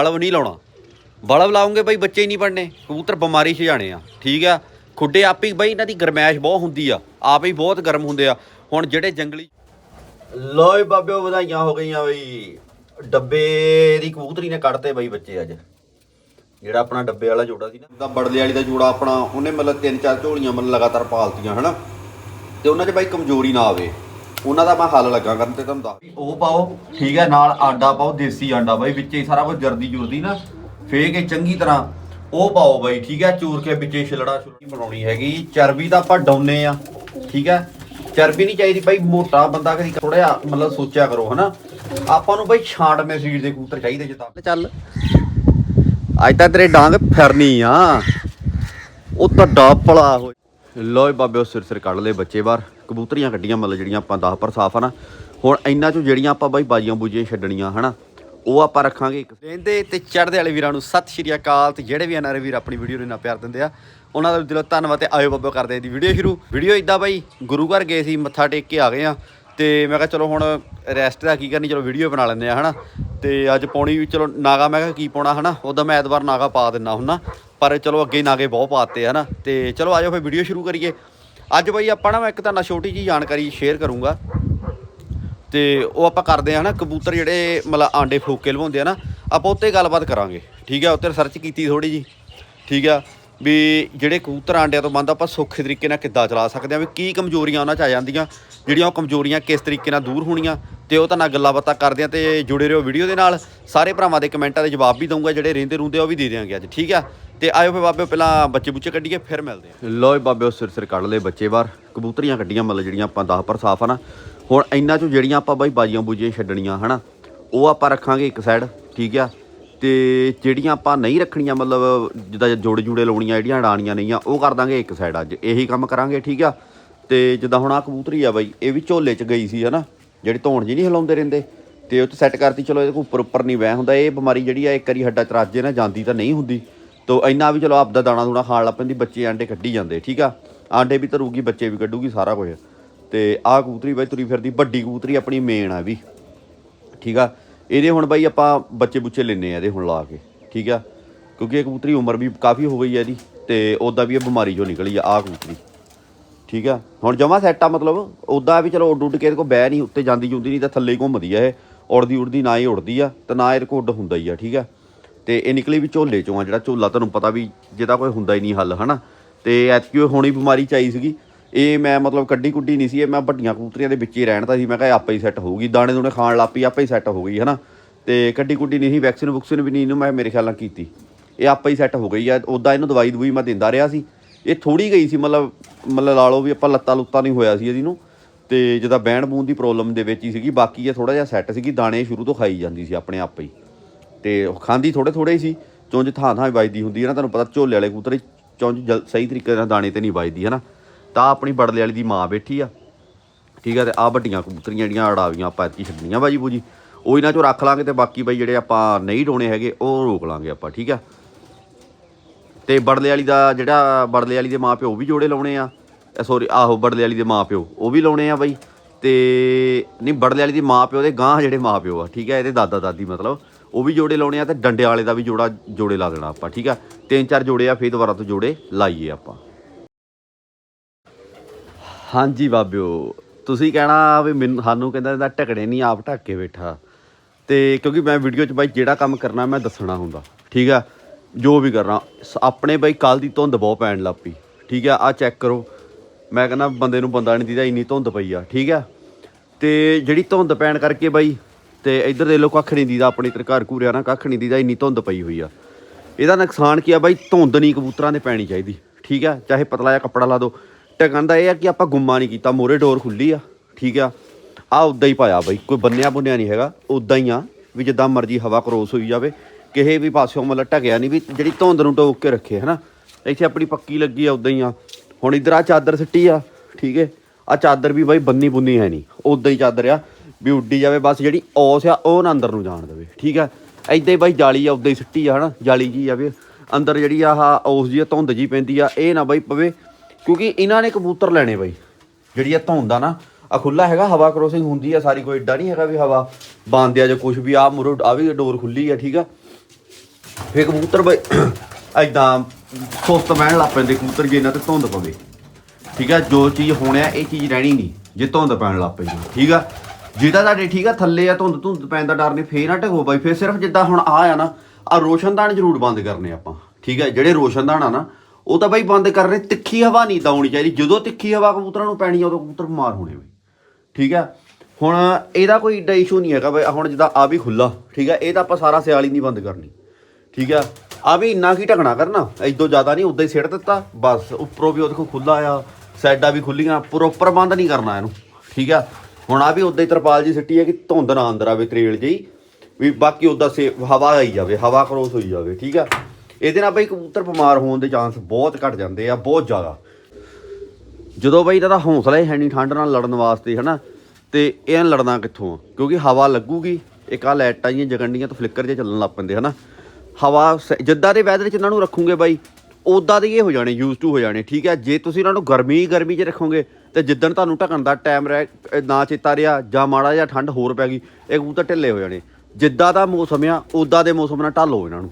Bulb ਨਹੀਂ ਲਾਉਣਾ। Bulb ਲਾਉਂਗੇ ਬਈ ਬੱਚੇ ਨਹੀਂ ਪੜਨੇ ਕਬੂਤਰ ਬਿਮਾਰੀ 'ਚ ਆ, ਠੀਕ ਆ? ਖੁੱਡੇ ਆਪੇ ਬਈ ਇਹਨਾਂ ਦੀ ਗਰਮੈਸ਼ ਬਹੁਤ ਹੁੰਦੀ ਆ, ਆਪੇ ਹੀ ਬਹੁਤ ਗਰਮ ਹੁੰਦੇ ਆ। ਹੁਣ ਜਿਹੜੇ ਜੰਗਲੀ ਲੋਏ ਬਾਬਿਓ, ਵਧਾਈਆਂ ਹੋ ਗਈਆਂ ਬਈ। ਡੱਬੇ ਦੀ ਕਬੂਤਰੀ ਨੇ ਕੱਢਤੇ ਬਈ ਬੱਚੇ ਅੱਜ। ਜਿਹੜਾ ਆਪਣਾ ਡੱਬੇ ਵਾਲਾ ਜੋੜਾ ਸੀ ਨਾ ਦਾ ਬੜਲੇ ਵਾਲੀ ਦਾ ਜੋੜਾ ਆਪਣਾ, ਉਹਨੇ ਮਤਲਬ ਤਿੰਨ ਚਾਰ ਝੋਲੀਆਂ ਮਤਲਬ ਲਗਾਤਾਰ ਪਾਲਤੀਆਂ, ਹਨਾ? ਤੇ ਉਹਨਾਂ 'ਚ ਬਾਈ ਕਮਜ਼ੋਰੀ ਨਾ ਆਵੇ। ਉਹਨਾਂ ਦਾ ਮੈਂ ਹੱਲ ਲੱਗਾ ਕਰਨ ਤੇ ਤੁਹਾਨੂੰ ਦੱਸ ਉਹ ਪਾਓ ਠੀਕ ਹੈ ਨਾਲ ਆਂਡਾ ਪਾਓ ਦੇਸੀ ਆਂਡਾ ਬਾਈ ਵਿੱਚ ਹੀ ਸਾਰਾ ਕੁਝ ਜਰਦੀ ਜੁਰਦੀ ਨਾ ਫੇਕ ਕੇ ਚੰਗੀ ਤਰ੍ਹਾਂ ਉਹ ਪਾਓ ਬਾਈ ਠੀਕ ਹੈ ਚੂਰ ਕੇ ਵਿੱਚੇ ਛਿਲੜਾ ਛੁਲੜੀ ਬਣਾਉਣੀ ਹੈਗੀ। ਚਰਬੀ ਤਾਂ ਆਪਾਂ ਡਾਉਨੇ ਆ ਠੀਕ ਹੈ। ਚਰਬੀ ਨਹੀਂ ਚਾਹੀਦੀ ਬਾਈ ਮੋਟਾ ਬੰਦਾ ਕਦੀ ਥੋੜਾ ਮਤਲਬ ਸੋਚਿਆ ਕਰੋ ਹਨਾ। ਆਪਾਂ ਨੂੰ ਬਾਈ ਛਾਂਟਵੇਂ ਸਰੀਰ ਦੇ ਕਬੂਤਰ ਚਾਹੀਦੇ ਜਿੱਦਾਂ। ਚੱਲ ਅੱਜ ਤਾਂ ਤੇਰੇ ਡਾਂਗ ਫਿਰਨੀ ਆ। ਉਹ ਤਾਂ ਡਾਪਲਾ ਹੋਏ। ਲੋਏ ਬਾਬੇ ਸਿਰ ਸਿਰ ਕੱਢ ਲਏ ਬੱਚੇ ਬਾਹਰ। ਕਬੂਤਰੀਆਂ ਕੱਢੀਆਂ, ਮਤਲਬ ਜਿਹੜੀਆਂ ਆਪਾਂ 10 ਪਰ ਸਾਫ਼ ਆ ਨਾ। ਹੁਣ ਇੰਨਾ ਚੋਂ ਜਿਹੜੀਆਂ ਆਪਾਂ ਬਾਈ ਬਾਜੀਆਂ ਬੂਜੀਆਂ ਛੱਡਣੀਆਂ, ਹਨਾ? ਉਹ ਆਪਾਂ ਰੱਖਾਂਗੇ ਇੱਕ। ਲੈਂਦੇ ਤੇ ਚੜਦੇ ਵਾਲੇ ਵੀਰਾਂ ਨੂੰ ਸਤਿ ਸ਼੍ਰੀ ਅਕਾਲ ਤੇ ਜਿਹੜੇ ਵੀ ਅਨਾਰੇ ਵੀਰ ਆਪਣੀ ਵੀਡੀਓ ਨੂੰ ਇੰਨਾ ਪਿਆਰ ਦਿੰਦੇ ਆ, ਉਹਨਾਂ ਦਾ ਵੀ ਦਿਲੋਂ ਧੰਨਵਾਦ ਤੇ ਆਇਓ ਬਾਬਾ ਕਰਦੇ ਆ ਦੀ ਵੀਡੀਓ ਸ਼ੁਰੂ। ਵੀਡੀਓ ਇਦਾਂ ਬਾਈ, ਗੁਰੂ ਘਰ ਗਏ ਸੀ, ਮੱਥਾ ਟੇਕ ਕੇ ਆ ਗਏ ਆ ਤੇ ਮੈਂ ਕਿਹਾ ਚਲੋ ਹੁਣ ਰੈਸਟ ਦਾ ਕੀ ਕਰਨੀ, ਚਲੋ ਵੀਡੀਓ ਬਣਾ ਲੈਂਦੇ ਆ, ਹਨਾ? ਤੇ ਅੱਜ ਪਾਉਣੀ ਵੀ ਚਲੋ ਨਾਗਾ, ਮੈਂ ਕਿਹਾ ਕੀ ਪਾਉਣਾ, ਹਨਾ? ਉਦੋਂ ਮੈਂ ਐਤਵਾਰ ਨਾਗਾ ਪਾ ਦਿੰਨਾ ਹੁੰਨਾ ਪਰ ਚਲੋ ਅੱਗੇ ਨਾਗੇ ਬਹੁਤ ਪਾਤੇ ਹਨਾ? ਤੇ ਚਲੋ ਆਜੋ ਫਿਰ ਵੀਡੀਓ ਸ਼ੁਰੂ ਕਰੀਏ। ਅੱਜ ਬਈ ਆਪਾਂ ਨਾ ਮੈਂ ਇੱਕ ਤੁਹਾਨੂੰ ਛੋਟੀ ਜੀ ਜਾਣਕਾਰੀ ਸ਼ੇਅਰ ਕਰੂੰਗਾ। ਤੇ ਉਹ ਆਪਾਂ ਕਰਦੇ ਆ ਨਾ ਕਬੂਤਰ ਜਿਹੜੇ ਮਤਲਬ ਆਂਡੇ ਫੂਕ ਲਵਾਉਂਦੇ ਆ ਨਾ, ਆਪਾਂ ਉੱਤੇ ਗੱਲਬਾਤ ਕਰਾਂਗੇ। ਠੀਕ ਆ? ਉੱਤੇ ਰਿਸਰਚ ਕੀਤੀ ਥੋੜੀ ਜੀ ਠੀਕ ਆ? ਵੀ ਜਿਹੜੇ ਕਬੂਤਰ ਆਂਡਿਆਂ ਤੋਂ ਬੰਦ ਆਪਾਂ ਸੌਖੇ ਤਰੀਕੇ ਨਾਲ ਕਿੱਦਾਂ ਚਲਾ ਸਕਦੇ ਆ ਵੀ ਕੀ ਕਮਜ਼ੋਰੀਆਂ ਉਹਨਾਂ 'ਚ ਆ ਜਾਂਦੀਆਂ, ਜਿਹੜੀਆਂ ਉਹ ਕਮਜ਼ੋਰੀਆਂ ਕਿਸ ਤਰੀਕੇ ਨਾਲ ਦੂਰ ਹੋਣੀਆਂ, ਤੇ ਉਹ ਤਾਂ ਨਾਲ ਗੱਲਾਂ ਬਾਤਾਂ ਕਰਦੇ ਆ ਤੇ ਜੁੜੇ ਰਹੋ ਵੀਡੀਓ ਦੇ ਨਾਲ। ਸਾਰੇ ਭਰਾਵਾਂ ਦੇ ਕਮੈਂਟਾਂ ਦੇ ਜਵਾਬ ਵੀ ਦਊਂਗਾ, ਜਿਹੜੇ ਰਹਿੰਦੇ ਰੁੰਦੇ ਉਹ ਵੀ ਦੇ ਦਿਆਂਗੇ ਅੱਜ, ਠੀਕ ਆ? ਤੇ ਆਇਓ ਫੇ ਬਾਬੇ ਪਹਿਲਾਂ ਬੱਚੇ ਬੁੱਚੇ ਕੱਢੀਏ, ਫਿਰ ਮਿਲਦੇ ਆ ਲੋਏ ਬਾਬੇ ਉਹ ਸਿਰ ਸਿਰ ਕੱਢ ਲਏ ਬੱਚੇ ਬਾਹਰ। ਕਬੂਤਰੀਆਂ ਕੱਢੀਆਂ, ਮਤਲਬ ਜਿਹੜੀਆਂ ਆਪਾਂ 10 ਪਰ ਸਾਫ਼ ਆ ਨਾ। ਹੁਣ ਇੰਨਾ ਚੋਂ ਜਿਹੜੀਆਂ ਆਪਾਂ ਬਾਈ ਬਾਜੀਆਂ ਬੂਜੀਆਂ ਛੱਡਣੀਆਂ, ਹਨਾ, ਉਹ ਆਪਾਂ ਰੱਖਾਂਗੇ ਇੱਕ ਸਾਈਡ ਠੀਕ ਆ? ਤੇ ਜਿਹੜੀਆਂ ਆਪਾਂ ਨਹੀਂ ਰੱਖਣੀਆਂ, ਮਤਲਬ ਜਿੱਦਾਂ ਜੋੜੇ ਜੂੜੇ ਲਾਉਣੀਆਂ, ਜਿਹੜੀਆਂ ਅਡਾਣੀਆਂ ਨਹੀਂ ਆ ਉਹ ਕਰ ਦਾਂਗੇ ਇੱਕ ਸਾਈਡ ਅੱਜ। ਇਹੀ ਕੰਮ ਕਰਾਂਗੇ, ਠੀਕ ਆ? ਤੇ ਜਿੱਦਾਂ ਹੁਣ ਆ ਕਬੂਤਰੀ ਆ ਬਾਈ, ਇਹ ਵੀ ਝੋਲੇ 'ਚ ਗਈ ਸੀ, ਹਨਾ? ਜਿਹੜੀ ਧੌਣ ਜੀ ਨਹੀਂ ਹਿਲਾਉਂਦੇ ਰਹਿੰਦੇ। ਤੇ ਉਹ ਤੇ ਸੈੱਟ ਕਰਤੀ, ਚਲੋ ਇਹਦੇ ਕੋ ਉੱਪਰ ਉੱਪਰ ਨਹੀਂ ਵਹਿ ਹੁੰਦਾ। ਇਹ ਬਿਮਾਰੀ ਜਿਹੜੀ ਆ, ਇੱਕ ਵਾਰੀ ਹੱਡਾ ਚ ਰਾਜੇ ਨਾ ਜਾਂਦੀ ਤਾਂ ਨਹੀਂ ਹੁੰਦੀ। ਤੋ ਇੰਨਾ ਵੀ ਚਲੋ ਆਪਦਾ ਦਾਣਾ ਦੂਣਾ ਖਾਣ ਲੱਗ ਪੈਂਦੀ, ਬੱਚੇ ਆਂਡੇ ਕੱਢੀ ਜਾਂਦੇ, ਠੀਕ ਆ? ਆਂਡੇ ਵੀ ਧਰੂਗੀ, ਬੱਚੇ ਵੀ ਕੱਢੂਗੀ, ਸਾਰਾ ਕੁਝ ਤੇ ਆਹ ਕਬੂਤਰੀ ਬਾਈ ਤੁਰੀ ਫਿਰਦੀ, ਵੱਡੀ ਕਬੂਤਰੀ ਆਪਣੀ ਮੇਨ ਆ ਵੀ, ਠੀਕ ਆ? ਇਹਦੇ ਹੁਣ ਬਾਈ ਆਪਾਂ ਬੱਚੇ ਬੁੱਚੇ ਲੈਨੇ ਆ ਇਹਦੇ ਹੁਣ ਲਾ ਕੇ, ਠੀਕ ਆ? ਕਿਉਂਕਿ ਇਹ ਕਬੂਤਰੀ ਉਮਰ ਵੀ ਕਾਫੀ ਹੋ ਗਈ ਹੈ ਇਹਦੀ ਤੇ ਉਦਾਂ ਵੀ ਇਹ ਬਿਮਾਰੀ ਚੋਂ ਨਿਕਲੀ ਆ, ਆਹ ਕਬੂਤਰੀ। ਠੀਕ ਆ? ਹੁਣ ਜਮਾ ਸੈੱਟ ਆ ਮਤਲਬ ਉਦਾਂ ਵੀ ਚਲੋ ਉੱਡ ਉੱਡ ਕੇ ਇਹਦੇ ਕੋ ਬਹਿ ਨਹੀਂ, ਉੱਤੇ ਜਾਂਦੀ ਜੁੰਦੀ ਨਹੀਂ ਤਾਂ ਥੱਲੇ ਹੀ ਘੁੰਮਦੀ ਆ ਇਹ। ਉੜਦੀ ਉੜਦੀ ਨਾ ਹੀ ਉੜਦੀ ਆ, ਤੇ ਨਾ ਇਹਦੇ ਕੋ ਉੱਡ ਹੁੰਦਾ ਹੀ ਆ, ਠੀਕ ਆ? ਤੇ ਇਹ ਨਿਕਲੀ ਵੀ ਝੋਲੇ ਚੋਂ ਆ ਜਿਹੜਾ ਝੋਲਾ, ਤੁਹਾਨੂੰ ਪਤਾ ਵੀ ਜਿਹਦਾ ਕੋਈ ਹੁੰਦਾ ਹੀ ਨਹੀਂ ਹੱਲ, ਹਨਾ? ਤੇ ਐਤਕੀ ਉਹ ਹੋਣੀ ਬਿਮਾਰੀ ਚ ਆਈ ਸੀਗੀ ਇਹ ਮੈਂ ਮਤਲਬ ਕੱਢੀ ਕੁੱਡੀ ਨਹੀਂ ਸੀ, ਇਹ ਮੈਂ ਵੱਡੀਆਂ ਕਬੂਤਰੀਆਂ ਦੇ ਵਿੱਚ ਹੀ ਰਹਿਣਦਾ ਸੀ, ਮੈਂ ਕਿਹਾ ਇਹ ਆਪੇ ਹੀ ਸੈੱਟ ਹੋਊਗੀ, ਦਾਣੇ ਦੂਣੇ ਖਾਣ ਲੱਪੀ ਆਪੇ ਹੀ ਸੈੱਟ ਹੋ ਗਈ ਹਨਾ? ਤੇ ਕੱਢੀ ਕੁੱਡੀ ਨਹੀਂ ਸੀ ਵੈਕਸੀਨ ਵੁਕਸੀਨ ਵੀ ਨਹੀਂ, ਇਹਨੂੰ ਮੈਂ ਮੇਰੇ ਖਿਆਲ ਨਾਲ ਕੀਤੀ। ਇਹ ਆਪੇ ਹੀ ਸੈੱਟ ਹੋ ਗਈ ਆ ਉਦਾਂ ਇਹਨੂੰ ਦਵਾਈ ਦਵਾਈ ਮੈਂ ਦਿੰਦਾ ਰਿਹਾ ਸੀ। ਇਹ ਥੋੜੀ ਗਈ ਸੀ, ਮਤਲਬ ਮਤਲਬ ਲਾ ਲਓ ਵੀ ਆਪਾਂ ਲੱਤਾਂ ਲੁੱਤਾਂ ਨਹੀਂ ਹੋਇਆ ਸੀ ਇਹਦੀ ਨੂੰ। ਤੇ ਜਿਹਦਾ ਬਹਿਣ ਬੂਨ ਦੀ ਪ੍ਰੋਬਲਮ ਦੇ ਵਿੱਚ ਹੀ ਸੀਗੀ, ਬਾਕੀ ਇਹ ਥੋੜਾ ਜਿਹਾ ਸੈੱਟ ਸੀਗੀ, ਦਾਣੇ ਸ਼ੁਰੂ ਤੋਂ ਖਾਈ ਜਾਂਦੀ ਸੀ ਆਪਣੇ ਆਪੇ ਹੀ। ਤੇ ਖਾਂਦੀ ਥੋੜੇ ਥੋੜੇ ਹੀ ਸੀ, ਚੁੰਝ ਥਾਂ ਥਾਂ ਵੱਜਦੀ ਹੁੰਦੀ ਹੈ ਨਾ, ਤੁਹਾਨੂੰ ਪਤਾ ਝੋਲੇ ਵਾਲੇ ਕਬੂਤਰ, ਚੁੰਝ ਜਲ- ਸਹੀ ਤਰੀਕੇ ਨਾਲ ਦਾਣੇ ਤੇ ਨਹੀਂ ਵੱਜਦੀ ਹੈ ਨਾ ਤਾਂ ਆਪਣੀ ਬੜਲੇ ਵਾਲੀ ਦੀ ਮਾਂ ਬੈਠੀ ਆ। ਠੀਕ ਆ, ਤੇ ਆ ਵੱਡੀਆਂ ਕਬੂਤਰੀਆਂ ਜਿਹੜੀਆਂ ਅੜਾਵੀਆਂ ਆਪਾਂ ਇੱਥੇ ਛੱਡਣੀਆਂ ਬਾਜੀ ਬੂਜੀ। ਉਹ ਇਹਨਾਂ ਚੋਂ ਰੱਖ ਲਾਂਗੇ ਤੇ ਬਾਕੀ ਬਾਈ ਜਿਹੜੇ ਆਪਾਂ ਨਹੀਂ ਡੋਣੇ ਹੈਗੇ, ਉਹ ਰੋਕ ਲਾਂਗੇ ਆਪਾਂ, ਠੀਕ ਆ। ਤੇ ਬੜਲੇ ਵਾਲੀ ਦਾ ਜਿਹੜਾ, ਬੜਲੇ ਵਾਲੀ ਦੇ ਮਾਂ ਪਿਓ ਵੀ ਜੋੜੇ ਲਾਉਣੇ ਆ। ਸੌਰੀ ਆਹੋ, ਬੜਲੇ ਵਾਲੀ ਦੇ ਮਾਂ ਪਿਓ ਉਹ ਵੀ ਲਾਉਣੇ ਆ ਬਾਈ। ਤੇ ਨਹੀਂ, ਬੜਲੇ ਵਾਲੀ ਦੀ ਮਾਂ ਪਿਓ ਦੇ ਗਾਂ ਜਿਹੜੇ ਮਾਂ ਪਿਓ ਆ, ਠੀਕ ਆ, ਇਹਦੇ ਦਾਦਾ ਦਾਦੀ ਮਤਲਬ, ਉਹ ਵੀ ਜੋੜੇ ਲਾਉਣੇ ਆ ਤੇ ਡੰਡੇ ਵਾਲੇ ਦਾ ਵੀ ਜੋੜਾ, ਜੋੜੇ ਲਾ ਦੇਣਾ ਆਪਾਂ, ਠੀਕ ਆ। ਤਿੰਨ ਚਾਰ ਜੋੜੇ ਆ, ਫੇਰ ਦੁਬਾਰਾ ਤੋਂ ਜੋੜੇ ਲਾਈਏ ਆਪਾਂ। ਹਾਂਜੀ ਬਾਬਿਓ, ਤੁਸੀਂ ਕਹਿਣਾ ਵੀ ਮੈਨੂੰ, ਸਾਨੂੰ ਕਹਿੰਦਾ ਇਹਦਾ ਢਕੜੇ ਨਹੀਂ, ਆਪ ਢੱਕ ਕੇ ਬੈਠਾ। ਤੇ ਕਿਉਂਕਿ ਮੈਂ ਵੀਡੀਓ 'ਚ ਬਾਈ ਜਿਹੜਾ ਕੰਮ ਕਰਨਾ, ਮੈਂ ਦੱਸਣਾ ਹੁੰਦਾ। ਠੀਕ ਆ? ਜੋ ਵੀ ਕਰਨਾ, ਸ- ਆਪਣੇ ਬਾਈ ਕੱਲ ਦੀ ਧੁੰਦ ਬਹੁਤ ਪੈਣ ਲੱਗ ਪਈ। ਠੀਕ ਆ? ਆ ਚੈੱਕ ਕਰੋ। ਮੈਂ ਕਹਿੰਦਾ ਬੰਦੇ ਨੂੰ ਬੰਦਾ ਨਹੀਂ ਦੀਦਾ, ਇੰਨੀ ਧੁੰਦ ਪਈ ਆ। ਠੀਕ ਆ? ਤੇ ਜਿਹੜੀ ਧੁੰਦ ਪੈਣ ਕਰਕੇ ਬਾਈ, ਤੇ ਇੱਧਰ ਦੇ ਲੋ ਕੱਖ ਨਹੀਂ ਦੀਦਾ, ਆਪਣੇ ਇੱਧਰ ਘਰ ਘੂਰਿਆ ਨਾ, ਕੱਖ ਨਹੀਂ ਦੀਦਾ, ਇੰਨੀ ਧੁੰਦ ਪਈ ਹੋਈ ਆ। ਇਹਦਾ ਨੁਕਸਾਨ ਕੀ ਆ ਬਾਈ? ਧੁੰਦ ਨਹੀਂ ਕਬੂਤਰਾਂ ਦੇ ਪੈਣੀ ਚਾਹੀਦੀ। ਠੀਕ ਆ? ਚਾਹੇ ਪਤਲਾ ਜਿਹਾ ਕੱਪੜਾ ਲਾ ਦਿਓ ਢਕਣ ਦਾ ਇਹ ਆ ਕਿ ਆਪਾਂ ਗੁੰਮਾ ਨਹੀਂ ਕੀਤਾ ਮੋਰੇ ਡੋਰ ਖੁੱਲੀ ਆ ਠੀਕ ਆ। ਆ ਉਦਾਂ ਹੀ ਪਾਇਆ ਬਈ ਕੋਈ ਬੰਨਿਆ ਬੁੰਨਿਆ ਨਹੀਂ ਹੈਗਾ ਉਦਾਂ ਹੀ ਆ ਵੀ ਜਿੱਦਾਂ ਮਰਜ਼ੀ ਹਵਾ ਕਰੋਸ ਹੋਈ ਜਾਵੇ ਕਿਸੇ ਵੀ ਪਾਸਿਓਂ ਮਤਲਬ ਢਕਿਆ ਨਹੀਂ ਵੀ ਜਿਹੜੀ ਧੁੰਦ ਨੂੰ ਟੋਕ ਕੇ ਰੱਖੇ ਹਨਾ। ਇੱਥੇ ਆਪਣੀ ਪੱਕੀ ਲੱਗੀ ਆ ਉਦਾਂ ਹੀ ਆ। ਹੁਣ ਇਧਰ ਆ ਚਾਦਰ ਸਿੱਟੀ ਆ ਠੀਕ ਹੈ ਆ ਚਾਦਰ ਵੀ ਬਾਈ ਬੰਨੀ ਬੁੰਨੀ ਹੈ ਨਹੀਂ ਉਦਾਂ ਹੀ ਚਾਦਰ ਆ ਵੀ ਉੱਡੀ ਜਾਵੇ ਬਸ ਜਿਹੜੀ ਔਸ ਆ ਉਹ ਨਾ ਅੰਦਰ ਨੂੰ ਜਾਣ ਦੇਵੇ ਠੀਕ ਆ। ਐਦਾਂ ਹੀ ਬਾਈ ਜਾਲੀ ਆ ਉਦਾਂ ਹੀ ਸਿੱਟੀ ਆ ਹਨਾ ਜਾਲੀ ਜੀ ਆਵੇ ਅੰਦਰ ਜਿਹੜੀ ਆਹ ਔਸ ਜੀ ਆ, ਧੁੰਦ ਜੀ ਪੈਂਦੀ ਆ ਇਹ ਨਾ ਬਾਈ ਪਵੇ ਕਿਉਂਕਿ ਇਹਨਾਂ ਨੇ ਕਬੂਤਰ ਲੈਣੇ ਬਾਈ। ਜਿਹੜੀ ਆ ਧੁੰਦ ਆ ਨਾ ਆ ਖੁੱਲਾ ਹੈਗਾ, ਹਵਾ ਕ੍ਰੋਸਿੰਗ ਹੁੰਦੀ ਆ, ਸਾਰੀ ਕੋਈ ਏਡਾ ਨਹੀਂ ਹੈਗਾ ਵੀ ਹਵਾ ਬੰਦ ਆ ਜਾਂ ਕੁਝ ਵੀ ਆ ਮੁਰੋ ਆ ਵੀ ਡੋਰ ਖੁੱਲੀ ਆ, ਠੀਕ ਆ। ਫੇ ਕਬੂਤਰ ਬਈ ਐਦਾਂ ਸੁਸਤ ਬਹਿਣ ਲੱਗ ਪੈਂਦੇ, ਕਬੂਤਰ ਜੇ ਇਹਨਾਂ ਤੇ ਧੁੰਦ ਪਵੇ। ਠੀਕ ਆ, ਜੋ ਚੀਜ਼ ਹੋਣਿਆ, ਇਹ ਚੀਜ਼ ਰਹਿਣੀ ਨਹੀਂ, ਜੇ ਧੁੰਦ ਪੈਣ ਲੱਗ ਪਈ ਠੀਕ ਆ। ਜਿਹਦਾ ਤੁਹਾਡੇ ਠੀਕ ਆ, ਥੱਲੇ ਆ ਧੁੰਦ ਧੁੰਦ ਪੈਣ ਦਾ ਡਰ ਨਹੀਂ, ਫੇਰ ਨਾ ਢਕੋ ਬਾਈ, ਫੇਰ ਸਿਰਫ ਜਿੱਦਾਂ ਹੁਣ ਆ ਆ ਨਾ ਆ ਰੋਸ਼ਨਦਾਨ ਜ਼ਰੂਰ ਬੰਦ ਕਰਨੇ ਆਪਾਂ, ਠੀਕ ਆ। ਜਿਹੜੇ ਰੋਸ਼ਨਦਾਨ ਆ ਨਾ ਉਹ ਤਾਂ ਬਾਈ ਬੰਦ ਕਰ ਰਹੇ, ਤਿੱਖੀ ਹਵਾ ਨਹੀਂ ਦਉਣੀ ਚਾਹੀਦੀ। ਜਦੋਂ ਤਿੱਖੀ ਹਵਾ ਕਬੂਤਰਾਂ ਨੂੰ ਪੈਣੀ ਆ, ਉਦੋਂ ਕਬੂਤਰ ਬਿਮਾਰ ਹੋਣੇ ਬਈ। ਠੀਕ ਆ? ਹੁਣ ਇਹਦਾ ਕੋਈ ਏਡਾ ਇਸ਼ੂ ਨਹੀਂ ਹੈਗਾ ਬਈ। ਹੁਣ ਜਿੱਦਾਂ ਆ ਵੀ ਖੁੱਲਾ ਠੀਕ ਆ? ਇਹ ਤਾਂ ਆਪਾਂ ਸਾਰਾ ਸਿਆਲ ਹੀ ਨਹੀਂ ਬੰਦ ਕਰਨੀ। ਠੀਕ ਆ? ਆ ਵੀ ਇੰਨਾ ਕੀ ਢਕਣਾ ਕਰਨਾ? ਇਦੋਂ ਜ਼ਿਆਦਾ ਨਹੀਂ, ਉਦਾਂ ਹੀ ਸਿੱਟ ਦਿੱਤਾ। ਬਸ, ਉੱਪਰੋਂ ਵੀ ਉਹਦੇ ਕੋਲ ਖੁੱਲਾ ਆ, ਸਾਈਡਾਂ ਵੀ ਖੁੱਲੀਆਂ ਪ੍ਰੋਪਰ ਬੰਦ ਨਹੀਂ ਕਰਨਾ ਇਹਨੂੰ। ਠੀਕ ਆ? ਹੁਣ ਆ ਵੀ ਉਦਾਂ ਹੀ ਤਰਪਾਲ ਜੀ ਸਿੱਟੀ ਹੈ ਕਿ ਧੁੰਦ ਨਾ ਅੰਦਰ ਆਵੇ, ਤਰੇਲ ਜਿਹੀ। ਵੀ ਬਾਕੀ ਉਦਾਂ ਸੇ, ਹਵਾ ਆਈ ਜਾਵੇ, ਹਵਾ ਕਰੋਸ ਹੋਈ ਜਾਵੇ, ਠੀਕ ਆ? ਇਹਦੇ ਨਾਲ ਬਈ ਕਬੂਤਰ ਬਿਮਾਰ ਹੋਣ ਦੇ ਚਾਂਸ ਬਹੁਤ ਘਟ ਜਾਂਦੇ ਆ, ਬਹੁਤ ਜ਼ਿਆਦਾ। ਜਦੋਂ ਬਈ ਇਹਨਾਂ ਦਾ ਹੌਸਲਾ ਹੀ ਹੈ ਨਹੀਂ ਠੰਡ ਨਾਲ ਲੜਨ ਵਾਸਤੇ, ਹਨਾ? ਤੇ ਇਹ ਲੜਨਾ ਕਿੱਥੋਂ ਕਿਉਂਕਿ ਹਵਾ ਲੱਗੂਗੀ, ਇੱਕ ਆ ਲਾਈਟਾਂ ਜੀਆਂ ਜਗੰਡੀਆਂ ਤੋਂ ਫਲਿੱਕਰ ਜੇ ਚੱਲਣ ਲੱਗ ਪੈਂਦੇ, ਹਨਾ? ਹਵਾ ਸ- ਜਿੱਦਾਂ ਦੇ ਵੈਦਰ 'ਚ ਇਹਨਾਂ ਨੂੰ ਰੱਖੋਗੇ ਬਾਈ ਉਦਾਂ ਦੇ ਇਹ ਹੋ ਜਾਣੇ ਯੂਜ਼ ਟੂ ਹੋ ਜਾਣੇ, ਠੀਕ ਹੈ? ਜੇ ਤੁਸੀਂ ਇਹਨਾਂ ਨੂੰ ਗਰਮੀ ਗਰਮੀ 'ਚ ਰੱਖੋਗੇ, ਤੇ ਜਿੱਦਣ ਤੁਹਾਨੂੰ ਢਕਣ ਦਾ ਟਾਈਮ ਰਹਿ ਨਾ ਚੇਤਾ ਰਿਹਾ, ਜਾਂ ਮਾੜਾ ਜਿਹਾ ਠੰਡ ਹੋਰ ਪੈ ਗਈ, ਇਹ ਕਬੂਤਰ ਢਿੱਲੇ ਹੋ ਜਾਣੇ। ਜਿੱਦਾਂ ਦਾ ਮੌਸਮ ਆ ਉਦਾਂ ਦੇ ਮੌਸਮ ਨਾਲ ਢਾਲੋ ਇਹਨਾਂ ਨੂੰ,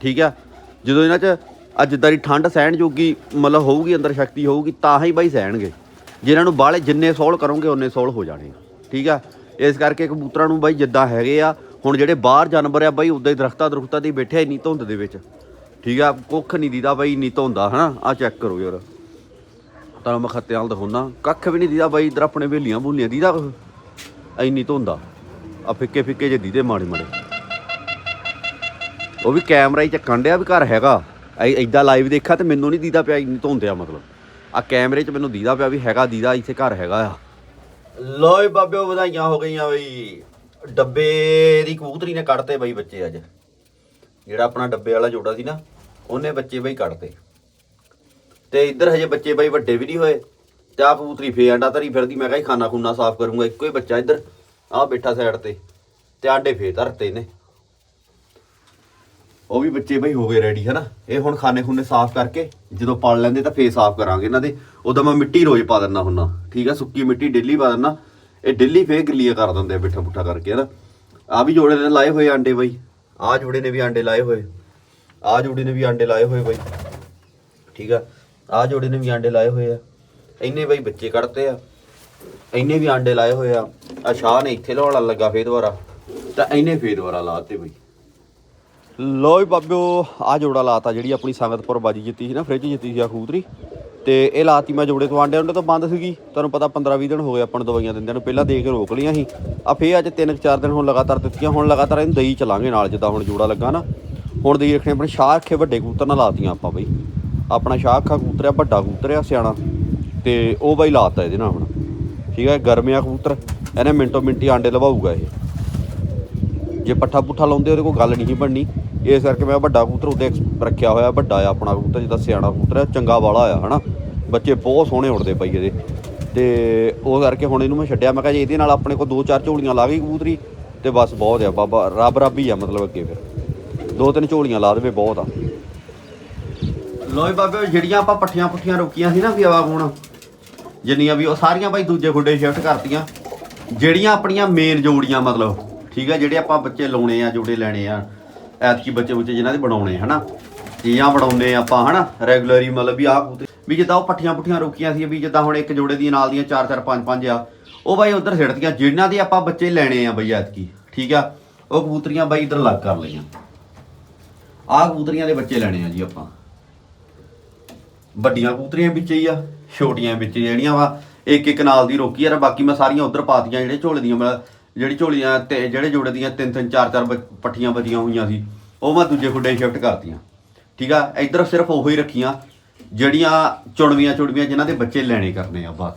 ਠੀਕ ਹੈ? ਜਦੋਂ ਇਹਨਾਂ 'ਚ ਅੱਜ ਜਿੱਦਾਂ ਦੀ ਠੰਡ ਸਹਿਣ ਜੋਗੀ ਮਤਲਬ ਹੋਊਗੀ, ਅੰਦਰ ਸ਼ਕਤੀ ਹੋਊਗੀ, ਤਾਂ ਹੀ ਬਾਈ ਸਹਿਣਗੇ। ਜਿਹਨਾਂ ਨੂੰ ਬਾਹਲੇ ਜਿੰਨੇ ਸੋਲ ਕਰੋਗੇ ਉਨੇ ਸੋਲ ਹੋ ਜਾਣੇ ਠੀਕ ਆ? ਇਸ ਕਰਕੇ ਕਬੂਤਰਾਂ ਨੂੰ ਬਾਈ ਜਿੱਦਾਂ ਹੈਗੇ ਆ, ਹੁਣ ਜਿਹੜੇ ਬਾਹਰ ਜਾਨਵਰ ਆ ਬਾਈ, ਉਦਾਂ ਹੀ ਦਰਖਤਾਂ ਦਰਖਤਾਂ ਤੇ ਬੈਠੇ ਇੰਨੀ ਧੁੰਦ ਦੇ ਵਿੱਚ। ਠੀਕ ਆ? ਕੁੱਖ ਨਹੀਂ ਦੀਦਾ ਬਾਈ, ਇੰਨੀ ਧੁੰਦਾ ਹਨਾ? ਆ ਚੈੱਕ ਕਰੋ ਯਾਰ। ਤਾਂ ਮੈਂ ਖੱਤੇ ਨਾਲ ਦਿਖਾਉਣਾ ਕੱਖ ਵੀ ਨਹੀਂ ਦੀਦਾ ਬਾਈ, ਇਧਰ ਆਪਣੇ ਵੇਲੀਆਂ ਬੂਲੀਆਂ ਦੀਦਾ ਕੁਛ। ਇੰਨੀ ਧੁੰਦਾ ਆ। ਫਿੱਕੇ ਫਿੱਕੇ ਜੇ ਦੀਦੇ ਮਾੜੇ ਮਾੜੇ ਉਹ ਵੀ ਕੈਮਰਾ ਹੀ ਚੱਕਣ ਡਿਆ ਵੀ ਘਰ ਹੈਗਾ। ਐ ਲਾਈਵ ਦੇਖਿਆ ਤੇ ਮੈਨੂੰ ਨਹੀਂ ਦੀਦਾ ਪਿਆ, ਇੰਨੀ ਧੁੰਦ ਮਤਲਬ। ਆ ਕੈਮਰੇ 'ਚ ਮੈਨੂੰ ਦੀਦਾ ਪਿਆ ਵੀ ਹੈਗਾ, ਦੀਦਾ ਇੱਥੇ ਘਰ ਹੈਗਾ ਆ। ਲੋਏ ਬਾਬਿਓ, ਵਧਾਈਆਂ ਹੋ ਗਈਆਂ ਬਈ। ਡੱਬੇ ਦੀ ਕਬੂਤਰੀ ਨੇ ਕੱਢਤੇ ਬਈ ਬੱਚੇ ਅੱਜ। ਜਿਹੜਾ ਆਪਣਾ ਡੱਬੇ ਵਾਲਾ ਜੋੜਾ ਸੀ ਨਾ, ਉਹਨੇ ਬੱਚੇ ਬਈ ਕੱਢਤੇ। ਤੇ ਇੱਧਰ ਹਜੇ ਬੱਚੇ ਬਈ ਵੱਡੇ ਵੀ ਨਹੀਂ ਹੋਏ। ਤੇ ਆ ਕਬੂਤਰੀ ਫੇ ਅੰਡਾ ਧਰੀ ਫਿਰਦੀ, ਮੈਂ ਕਿਹਾ ਜੀ ਖਾਣਾ ਖੂਨਾ ਸਾਫ਼ ਕਰੂੰਗਾ, ਇੱਕੋ ਹੀ ਬੱਚਾ ਇੱਧਰ ਆ ਬੈਠਾ ਸਾਈਡ ਤੇ। ਤੇ ਆਂਡੇ ਫੇ ਧਰਤੇ ਨੇ ਉਹ ਵੀ ਬੱਚੇ ਬਈ ਹੋ ਗਏ ਰੈਡੀ ਹਨਾ? ਇਹ ਹੁਣ ਖਾਣੇ ਖੁੰਨੇ ਸਾਫ਼ ਕਰਕੇ, ਜਦੋਂ ਪਲ ਲੈਂਦੇ ਤਾਂ ਫੇਰ ਸਾਫ਼ ਕਰਾਂਗੇ ਇਹਨਾਂ ਦੇ। ਉਦੋਂ ਮੈਂ ਮਿੱਟੀ ਰੋਜ਼ ਪਾ ਦਿੰਦਾ ਹੁੰਨਾ, ਠੀਕ ਆ? ਸੁੱਕੀ ਮਿੱਟੀ ਡੇਲੀ ਪਾ ਦਿੰਦਾ ਇਹ ਡੇਲੀ ਫੇਰ ਗਿੱਲੀਆਂ ਕਰ ਦਿੰਦੇ ਆ ਬਿੱਠਾ ਪੁੱਠਾ ਕਰਕੇ, ਹਨਾ? ਆ ਵੀ ਜੋੜੇ ਨੇ ਲਾਏ ਹੋਏ ਆਂਡੇ ਬਈ। ਆ ਜੋੜੇ ਨੇ ਵੀ ਆਂਡੇ ਲਾਏ ਹੋਏ। ਆ ਜੋੜੇ ਨੇ ਵੀ ਆਂਡੇ ਲਾਏ ਹੋਏ ਬਈ। ਠੀਕ ਆ? ਆ ਜੋੜੇ ਨੇ ਵੀ ਆਂਡੇ ਲਾਏ ਹੋਏ ਆ। ਇੰਨੇ ਬਈ ਬੱਚੇ ਕੱਢਤੇ ਆ। ਇੰਨੇ ਵੀ ਆਂਡੇ ਲਾਏ ਹੋਏ ਆ। ਆ ਸ਼ਾਹ ਨੇ ਇੱਥੇ ਲਾਉਣ ਲੱਗਾ ਫੇਰ ਦੁਬਾਰਾ। ਤਾਂ ਇੰਨੇ ਫੇਰ ਦੁਬਾਰਾ ਲਾਤੇ ਬਈ। ਲੋ ਬਾਬਿਓ ਆ ਜੋੜਾ ਲਾਤਾ ਜਿਹੜੀ ਆਪਣੀ ਸੰਗਤਪੁਰ ਬਾਜੀ ਜਿੱਤੀ ਸੀ ਨਾ, ਫ੍ਰਿਜ ਜਿੱਤੀ ਸੀ ਆ ਖੂਤਰੀ। ਤੇ ਇਹ ਲਾਤੀ ਮੈਂ ਜੋੜੇ ਤੋਂ ਆਂਡੇ ਆਂਡੇ ਤੋਂ ਬੰਦ ਸੀਗੀ। ਤੁਹਾਨੂੰ ਪਤਾ 15 20 ਦਿਨ ਹੋ ਗਏ ਆਪਾਂ ਨੂੰ ਦਵਾਈਆਂ ਦਿੰਦਿਆਂ ਨੂੰ, ਪਹਿਲਾਂ ਦੇ ਕੇ ਰੋਕ ਲਈਆਂ ਸੀ। ਆ ਫੇਰ ਅੱਜ 3-4 ਦਿਨ ਹੁਣ ਲਗਾਤਾਰ ਦਿੱਤੀਆਂ, ਹੁਣ ਲਗਾਤਾਰ ਇਹਨੂੰ ਦਈ ਚਲਾਂਗੇ ਨਾਲ, ਜਿੱਦਾਂ ਹੁਣ ਜੋੜਾ ਲੱਗਾ ਨਾ। ਹੁਣ ਦਈ ਰੱਖਣੇ ਆਪਣੇ ਸ਼ਾਹ ਅੱਖੇ ਵੱਡੇ ਕਬੂਤਰ ਨਾਲ ਲਾਤੀਆਂ ਆਪਾਂ ਬਈ। ਆਪਣਾ ਸ਼ਾਹ ਅੱਖਾ ਕਬੂਤਰ ਆ, ਵੱਡਾ ਕਬੂਤਰ ਆ ਸਿਆਣਾ। ਤੇ ਉਹ ਬਾਈ ਲਾਤਾ ਇਹਦੇ ਨਾਲ ਹੁਣ। ਠੀਕ ਹੈ ਗਰਮਿਆ ਕਬੂਤਰ। ਇਹਨੇ ਮਿੰਟੋ ਮਿੰਟੀ ਆਂਡੇ ਲਵਾਊਗਾ ਇਹ। ਜੇ ਪੱਠਾ ਪੁੱਠਾ ਲਾਉਂਦੇ ਉਹਦੇ ਕੋਲ ਗੱਲ ਨਹੀਂ ਸੀ ਬਣਨੀ। ਇਸ ਕਰਕੇ ਮੈਂ ਵੱਡਾ ਕਬੂਤਰ ਉੱਤੇ ਰੱਖਿਆ ਹੋਇਆ, ਵੱਡਾ ਆ ਆਪਣਾ ਕਬੂਤਰ, ਜਿੱਦਾਂ ਸਿਆਣਾ ਕਬੂਤਰ ਆ, ਚੰਗਾ ਵਾਲਾ ਆ, ਹਨਾ? ਬੱਚੇ ਬਹੁਤ ਸੋਹਣੇ ਉੜਦੇ ਪਈ ਇਹਦੇ। ਤੇ ਉਹ ਕਰਕੇ ਹੁਣ ਇਹਨੂੰ ਮੈਂ ਛੱਡਿਆ, ਮੈਂ ਕਿਹਾ ਜੇ ਇਹਦੇ ਨਾਲ ਆਪਣੇ ਕੋਲ ਦੋ ਚਾਰ ਝੋਲੀਆਂ ਲਾ ਗਈ ਕਬੂਤਰੀ, ਤੇ ਬਸ ਬਹੁਤ ਆ, ਬਾਬਾ, ਰੱਬ ਰੱਬ ਹੀ ਆ ਮਤਲਬ ਅੱਗੇ ਫਿਰ। ਦੋ ਤਿੰਨ ਝੋਲੀਆਂ ਲਾ ਦੇਵੇ, ਬਹੁਤ ਆ। ਲੋਈ ਬਾਬੇ, ਜਿਹੜੀਆਂ ਆਪਾਂ ਪੱਠੀਆਂ ਪੁੱਠੀਆਂ ਰੋਕੀਆਂ ਸੀ ਨਾ ਵੀ ਆਵਾ ਹੁਣ, ਜਿੰਨੀਆਂ ਵੀ ਉਹ ਸਾਰੀਆਂ ਬਾਈ ਦੂਜੇ ਖੁੱਡੇ ਸ਼ਿਫਟ ਕਰਤੀਆਂ, ਜਿਹੜੀਆਂ ਆਪਣੀਆਂ ਮੇਨ ਜੋੜੀਆਂ ਮਤਲਬ, ਠੀਕ ਹੈ ਜਿਹੜੇ ਆਪਾਂ ਬੱਚੇ ਲਾਉਣੇ ਆ, ਜੋੜੇ ਲੈਣੇ ਆ ਐਤਕੀ ਬੱਚੇ ਬੱਚੇ ਜਿਨ੍ਹਾਂ ਦੇ ਬਣਾਉਣੇ, ਹਨਾ? ਚੀਜ਼ਾਂ ਬਣਾਉਨੇ ਆਪਾਂ, ਹਨਾ? ਰੈਗੂਲਰੀ ਮਤਲਬ ਵੀ ਆਹ ਕਬੂਤਰ, ਵੀ ਜਿੱਦਾਂ ਉਹ ਪੱਠੀਆਂ ਪੁੱਠੀਆਂ ਰੋਕੀਆਂ ਸੀ, ਵੀ ਜਿੱਦਾਂ ਹੁਣ ਇੱਕ ਜੋੜੇ ਦੀ ਨਾਲ ਦੀਆਂ 4 4 5 5 ਆ, ਉਹ ਬਾਈ ਉਧਰ ਸਿੱਟਦੀਆਂ ਜਿਨ੍ਹਾਂ ਦੇ ਆਪਾਂ ਬੱਚੇ ਲੈਣੇ ਆ ਬਈ ਐਤਕੀ, ਠੀਕ ਆ? ਉਹ ਕਬੂਤਰੀਆਂ ਬਾਈ ਇਧਰ ਲੱਗ ਕਰ ਲਈਆਂ। ਆਹ ਕਬੂਤਰੀਆਂ ਦੇ ਬੱਚੇ ਲੈਣੇ ਆ ਜੀ ਆਪਾਂ। ਵੱਡੀਆਂ ਕਬੂਤਰੀਆਂ ਵਿੱਚ ਹੀ ਆ, ਛੋਟੀਆਂ ਵਿੱਚ ਜਿਹੜੀਆਂ ਵਾ ਇੱਕ ਇੱਕ ਨਾਲ ਦੀ ਰੋਕੀ ਯਾਰ ਬਾਕੀ ਮੈਂ ਸਾਰੀਆਂ ਉਧਰ ਪਾਤੀਆਂ ਜਿਹੜੇ ਝੋਲੇ ਦੀਆਂ ਮਤਲਬ ਜਿਹੜੀ ਝੋਲੀਆਂ ਤੇ ਜਿਹੜੇ ਜੋੜੇ ਦੀਆਂ ਤਿੰਨ ਤਿੰਨ ਚਾਰ ਚਾਰ ਬ- ਪੱਠੀਆਂ ਬਚੀਆਂ ਹੋਈਆਂ ਸੀ, ਉਹ ਮੈਂ ਦੂਜੇ ਖੁੱਡੇ ਸ਼ਿਫਟ ਕਰਤੀਆਂ। ਠੀਕ ਆ? ਇੱਧਰ ਸਿਰਫ ਉਹੀ ਰੱਖੀਆਂ, ਜਿਹੜੀਆਂ ਚੁਣਵੀਆਂ ਚੁਣਵੀਆਂ ਜਿਨ੍ਹਾਂ ਦੇ ਬੱਚੇ ਲੈਣੇ ਕਰਨੇ ਆ ਬਸ।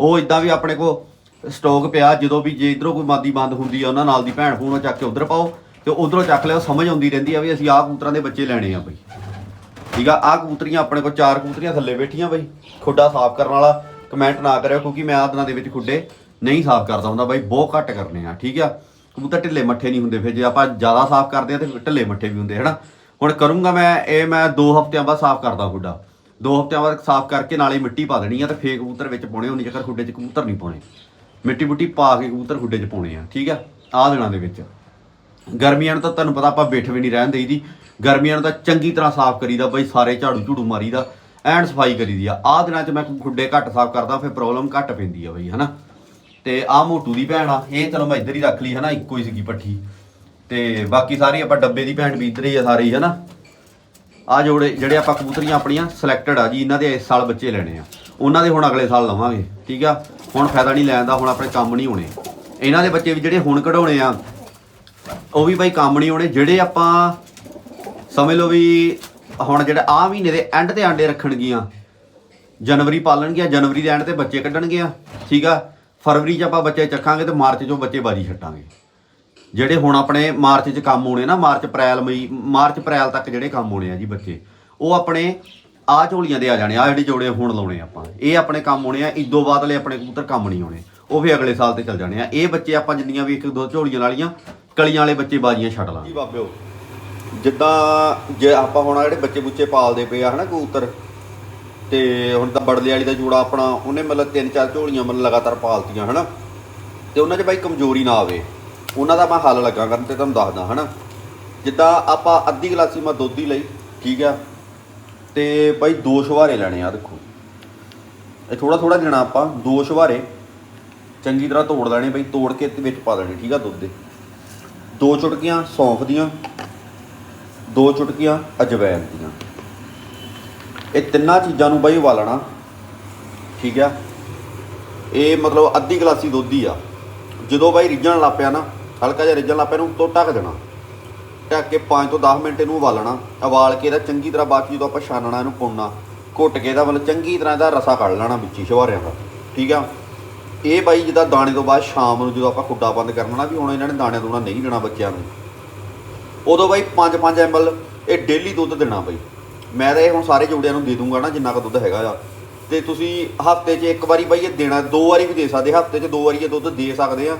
ਉਹ ਇਦਾਂ ਵੀ ਆਪਣੇ ਕੋ ਸਟਾਕ ਪਿਆ, ਜਦੋਂ ਵੀ ਜੇ ਇਧਰੋਂ ਕੋਈ ਮਾਦੀ ਬੰਦ ਹੁੰਦੀ ਆ, ਉਹਨਾਂ ਨਾਲ ਦੀ ਭੈਣ ਫੋਨ ਚੱਕ ਕੇ ਉਧਰ ਪਾਓ, ਤੇ ਉਧਰੋਂ ਚੱਕ ਲਿਓ ਸਮਝ ਆਉਂਦੀ ਰਹਿੰਦੀ ਆ ਵੀ ਅਸੀਂ ਆਹ ਕਬੂਤਰਾਂ ਦੇ ਬੱਚੇ ਲੈਣੇ ਆ ਬਈ। ਠੀਕ ਆ? ਆਹ ਕਬੂਤਰੀਆਂ ਆਪਣੇ ਕੋਲ ਚਾਰ ਕਬੂਤਰੀਆਂ ਥੱਲੇ ਬੈਠੀਆਂ ਬਈ। ਖੁੱਡਾ ਸਾਫ਼ ਕਰਨ ਵਾਲਾ, ਕਮੈਂਟ ਨਾ ਕਰਿਓ ਕਿਉਂਕਿ ਮੈਂ ਆਹ ਦਿਨਾਂ ਦੇ ਵਿੱਚ ਖੁੱਡੇ। ਨਹੀਂ ਸਾਫ਼ ਕਰਦਾ ਹੁੰਦਾ ਬਾਈ, ਬਹੁਤ ਘੱਟ ਕਰਨੇ ਆ, ਠੀਕ ਆ? ਕਬੂਤਰ ਢਿੱਲੇ ਮੱਠੇ ਨਹੀਂ ਹੁੰਦੇ ਫਿਰ, ਜੇ ਆਪਾਂ ਜ਼ਿਆਦਾ ਸਾਫ਼ ਕਰਦੇ ਆ ਤੇ ਢਿੱਲੇ ਮੱਠੇ ਵੀ ਹੁੰਦੇ, ਹਨਾ? ਹੁਣ ਕਰੂੰਗਾ ਮੈਂ, ਇਹ ਮੈਂ 2 ਹਫ਼ਤਿਆਂ ਬਾਅਦ ਸਾਫ਼ ਕਰਦਾ ਖੁੱਡਾ 2 ਹਫ਼ਤਿਆਂ ਬਾਅਦ ਸਾਫ਼ ਕਰਕੇ ਨਾਲੇ ਮਿੱਟੀ ਪਾ ਦੇਣੀ ਆ ਤੇ ਫੇਕ ਕਬੂਤਰ ਵਿੱਚ ਪਾਉਣੇ ਹੋਣੀ ਜੇਕਰ ਖੁੱਡੇ 'ਚ ਕਬੂਤਰ ਨਹੀਂ ਪਾਉਣੇ। ਮਿੱਟੀ ਮੁੱਟੀ ਪਾ ਕੇ ਕਬੂਤਰ ਖੁੱਡੇ 'ਚ ਪਾਉਣੇ ਆ, ਠੀਕ ਆ? ਆਹ ਦਿਨਾਂ ਦੇ ਵਿੱਚ। ਗਰਮੀਆਂ ਨੂੰ ਤਾਂ ਤੁਹਾਨੂੰ ਪਤਾ ਆਪਾਂ ਬਿੱਠ ਵੀ ਨਹੀਂ ਰਹਿਣ ਦੇਈਦੀ। ਗਰਮੀਆਂ ਨੂੰ ਤਾਂ ਚੰਗੀ ਤਰ੍ਹਾਂ ਸਾਫ਼ ਕਰੀਦਾ ਬਈ, ਸਾਰੇ ਝਾੜੂ ਝੂੜੂ ਮਾਰੀਦਾ ਐਂਡ ਸਫ਼ਾਈ ਕਰੀਦੀ ਆ। ਆਹ ਦਿਨਾਂ 'ਚ ਮੈਂ ਖੁੱਡੇ ਘੱਟ ਸਾਫ਼ ਕਰਦਾ, ਫਿਰ ਪ੍ਰੋਬਲਮ ਘੱਟ ਪੈਂਦੀ ਆ ਬਈ, ਹਨਾ? ਤੇ ਆਹ ਮੋਟੂ ਦੀ ਭੈਣ ਆ, ਇਹ ਚਲੋ ਮੈਂ ਇੱਧਰ ਹੀ ਰੱਖ ਲਈ ਹਨਾ, ਇੱਕੋ ਹੀ ਸੀਗੀ ਪੱਠੀ। ਤੇ ਬਾਕੀ ਸਾਰੇ ਆਪਾਂ ਡੱਬੇ ਦੀ ਭੈਣ ਵੀ ਇੱਧਰ ਹੀ ਆ ਸਾਰੇ ਹੀ, ਹਨਾ? ਆ ਜੋੜੇ, ਜਿਹੜੇ ਆਪਾਂ ਕਬੂਤਰੀਆਂ ਆਪਣੀਆਂ ਸਿਲੈਕਟਡ ਆ ਜੀ, ਇਹਨਾਂ ਦੇ ਇਸ ਸਾਲ ਬੱਚੇ ਲੈਣੇ ਆ। ਉਹਨਾਂ ਦੇ ਹੁਣ ਅਗਲੇ ਸਾਲ ਲਵਾਂਗੇ, ਠੀਕ ਆ? ਹੁਣ ਫਾਇਦਾ ਨਹੀਂ ਲੈਣ ਦਾ, ਹੁਣ ਆਪਣੇ ਕੰਮ ਨਹੀਂ ਹੋਣੇ। ਇਹਨਾਂ ਦੇ ਬੱਚੇ ਵੀ ਜਿਹੜੇ ਹੁਣ ਕਢਾਉਣੇ ਆ, ਉਹ ਵੀ ਬਾਈ ਕੰਮ ਨਹੀਂ ਹੋਣੇ, ਜਿਹੜੇ ਆਪਾਂ ਸਮਝ ਲਓ ਵੀ ਹੁਣ ਜਿਹੜਾ ਆ ਮਹੀਨੇ ਦੇ ਐਂਡ ਤੇ ਆਂਡੇ ਰੱਖਣਗੀਆਂ, ਜਨਵਰੀ ਪਾਲਣਗੀਆਂ, ਜਨਵਰੀ ਦੇ ਐਂਡ ਤੇ ਬੱਚੇ ਕੱਢਣਗੀਆਂ ਠੀਕ ਆ? ਫਰਵਰੀ 'ਚ ਆਪਾਂ ਬੱਚੇ ਚੱਕਾਂਗੇ ਤੇ ਮਾਰਚ 'ਚੋਂ ਬੱਚੇ ਬਾਜੀ ਛੱਟਾਂਗੇ ਜਿਹੜੇ ਹੁਣ ਆਪਣੇ ਮਾਰਚ 'ਚ ਕੰਮ ਹੋਣੇ ਨਾ ਮਾਰਚ ਅਪ੍ਰੈਲ ਮਈ ਮਾਰਚ ਅਪ੍ਰੈਲ ਤੱਕ ਜਿਹੜੇ ਕੰਮ ਹੋਣੇ ਆ ਜੀ ਬੱਚੇ ਉਹ ਆਪਣੇ ਆ ਝੋਲੀਆਂ ਦੇ ਆ ਜਾਣੇ ਆ ਜਿਹੜੇ ਜੋੜੇ ਹੁਣ ਲਾਉਣੇ ਆਪਾਂ ਇਹ ਆਪਣੇ ਕੰਮ ਹੋਣੇ ਆ ਇਦੋਂ ਬਾਅਦ ਵਾਲੇ ਆਪਣੇ ਕਬੂਤਰ ਕੰਮ ਨਹੀਂ ਹੋਣੇ ਉਹ ਵੀ ਅਗਲੇ ਸਾਲ ਤੇ ਚੱਲ ਜਾਣੇ ਆ। ਇਹ ਬੱਚੇ ਆਪਾਂ ਜਿੰਨੀਆਂ ਵੀ ਇੱਕ ਦੋ ਝੋਲੀਆਂ ਵਾਲੀਆਂ ਕਲੀਆਂ ਵਾਲੇ ਬੱਚੇ ਬਾਜੀਆਂ ਛੱਡ ਲਾਂਗੇ। ਜੀ ਬਾਬਿਓ ਜਿੱਦਾਂ ਜੇ ਆਪਾਂ ਹੁਣ ਜਿਹੜੇ ਬੱਚੇ ਬੁੱਚੇ ਪਾਲਦੇ ਪਏ ਆ ਹਨਾ ਕਬੂਤਰ ਤੇ ਹੁਣ ਤਾਂ ਬੜਲੇ ਵਾਲੀ ਦਾ ਜੋੜਾ ਆਪਣਾ, ਉਹਨੇ ਮਤਲਬ ਤਿੰਨ ਚਾਰ ਝੋਲੀਆਂ ਮਤਲਬ ਲਗਾਤਾਰ ਪਾਲਤੀਆਂ, ਹਨਾ? ਤੇ ਉਹਨਾਂ 'ਚ ਬਾਈ ਕਮਜ਼ੋਰੀ ਨਾ ਆਵੇ। ਉਹਨਾਂ ਦਾ ਮੈਂ ਹੱਲ ਲੱਗਾ ਕਰਨ ਤੇ ਤੁਹਾਨੂੰ ਦੱਸਦਾ, ਹਨਾ? ਜਿੱਦਾਂ ਆਪਾਂ ਅੱਧੀ ਗਲਾਸੀ ਮੈਂ ਦੁੱਧ ਦੀ ਲਈ, ਠੀਕ ਆ? ਤੇ ਬਾਈ ਦੋ ਸ਼ਵਾਰੇ ਲੈਣੇ ਆ ਦੇਖੋ। ਇਹ ਥੋੜਾ ਥੋੜਾ ਦੇਣਾ ਆਪਾਂ, ਦੋ ਸ਼ਵਾਰੇ। ਚੰਗੀ ਤਰ੍ਹਾਂ ਤੋੜ ਲੈਣੇ, ਬਈ ਤੋੜ ਕੇ ਤੇ ਵਿੱਚ ਪਾ ਦੇਣੇ, ਠੀਕ ਆ, ਦੁੱਧ ਦੇ। ਦੋ ਚੁਟਕੀਆਂ ਸੌਂਫ ਦੀਆਂ, ਦੋ ਚੁਟਕੀਆਂ ਅਜਵੈਨ ਦੀਆਂ। ਇਹ ਤਿੰਨਾਂ ਚੀਜ਼ਾਂ ਨੂੰ ਬਈ ਉਬਾਲਣਾ। ਠੀਕ ਆ? ਇਹ ਮਤਲਬ ਅੱਧੀ ਗਲਾਸੀ ਦੁੱਧ ਹੀ ਆ। ਜਦੋਂ ਬਾਈ ਰਿੱਝਣ ਲੱਗ ਪਿਆ ਨਾ, ਹਲਕਾ ਜਿਹਾ ਰਿੱਝਣ ਲੱਗ ਪਿਆ, ਇਹਨੂੰ ਤੋਂ ਢੱਕ ਦੇਣਾ। ਢੱਕ ਕੇ 5 ਤੋਂ 10 ਮਿੰਟ ਇਹਨੂੰ ਉਬਾਲਣਾ। ਉਬਾਲ ਕੇ ਇਹਦਾ ਚੰਗੀ ਤਰ੍ਹਾਂ ਬਾਅਦ 'ਚ ਜਦੋਂ ਆਪਾਂ ਛਾਨਣਾ ਇਹਨੂੰ ਪੁੰਨਾ ਘੁੱਟ ਕੇ ਇਹਦਾ ਮਤਲਬ ਚੰਗੀ ਤਰ੍ਹਾਂ ਇਹਦਾ ਰਸਾ ਕੱਢ ਲੈਣਾ ਵਿੱਚੀ ਸ਼ਵਾਰਿਆਂ ਦਾ। ਠੀਕ ਆ? ਇਹ ਬਾਈ ਜਿੱਦਾਂ ਦਾਣੇ ਤੋਂ ਬਾਅਦ ਸ਼ਾਮ ਨੂੰ ਜਦੋਂ ਆਪਾਂ ਖੁੱਡਾ ਬੰਦ ਕਰਨਾ ਨਾ ਵੀ ਹੁਣ ਇਹਨਾਂ ਨੇ ਦਾਣੇ ਦੂਣਾ ਨਹੀਂ ਦੇਣਾ ਬੱਚਿਆਂ ਨੂੰ। ਉਦੋਂ ਬਾਈ 5-5 ਐਮਐਲ ਇਹ ਡੇਲੀ ਦੁੱਧ ਦੇਣਾ ਬਾਈ। ਮੈਂ ਤਾਂ ਇਹ ਹੁਣ ਸਾਰੇ ਜੋੜਿਆਂ ਨੂੰ ਦੇ ਦੂੰਗਾ ਨਾ, ਜਿੰਨਾ ਕੁ ਦੁੱਧ ਹੈਗਾ ਆ। ਤੇ ਤੁਸੀਂ ਹਫ਼ਤੇ 'ਚ ਇੱਕ ਵਾਰੀ ਬਾਈ ਇਹ ਦੇਣਾ, ਦੋ ਵਾਰੀ ਵੀ ਦੇ ਸਕਦੇ, ਹਫ਼ਤੇ 'ਚ ਦੋ ਵਾਰੀ ਇਹ ਦੁੱਧ ਦੇ ਸਕਦੇ ਆ।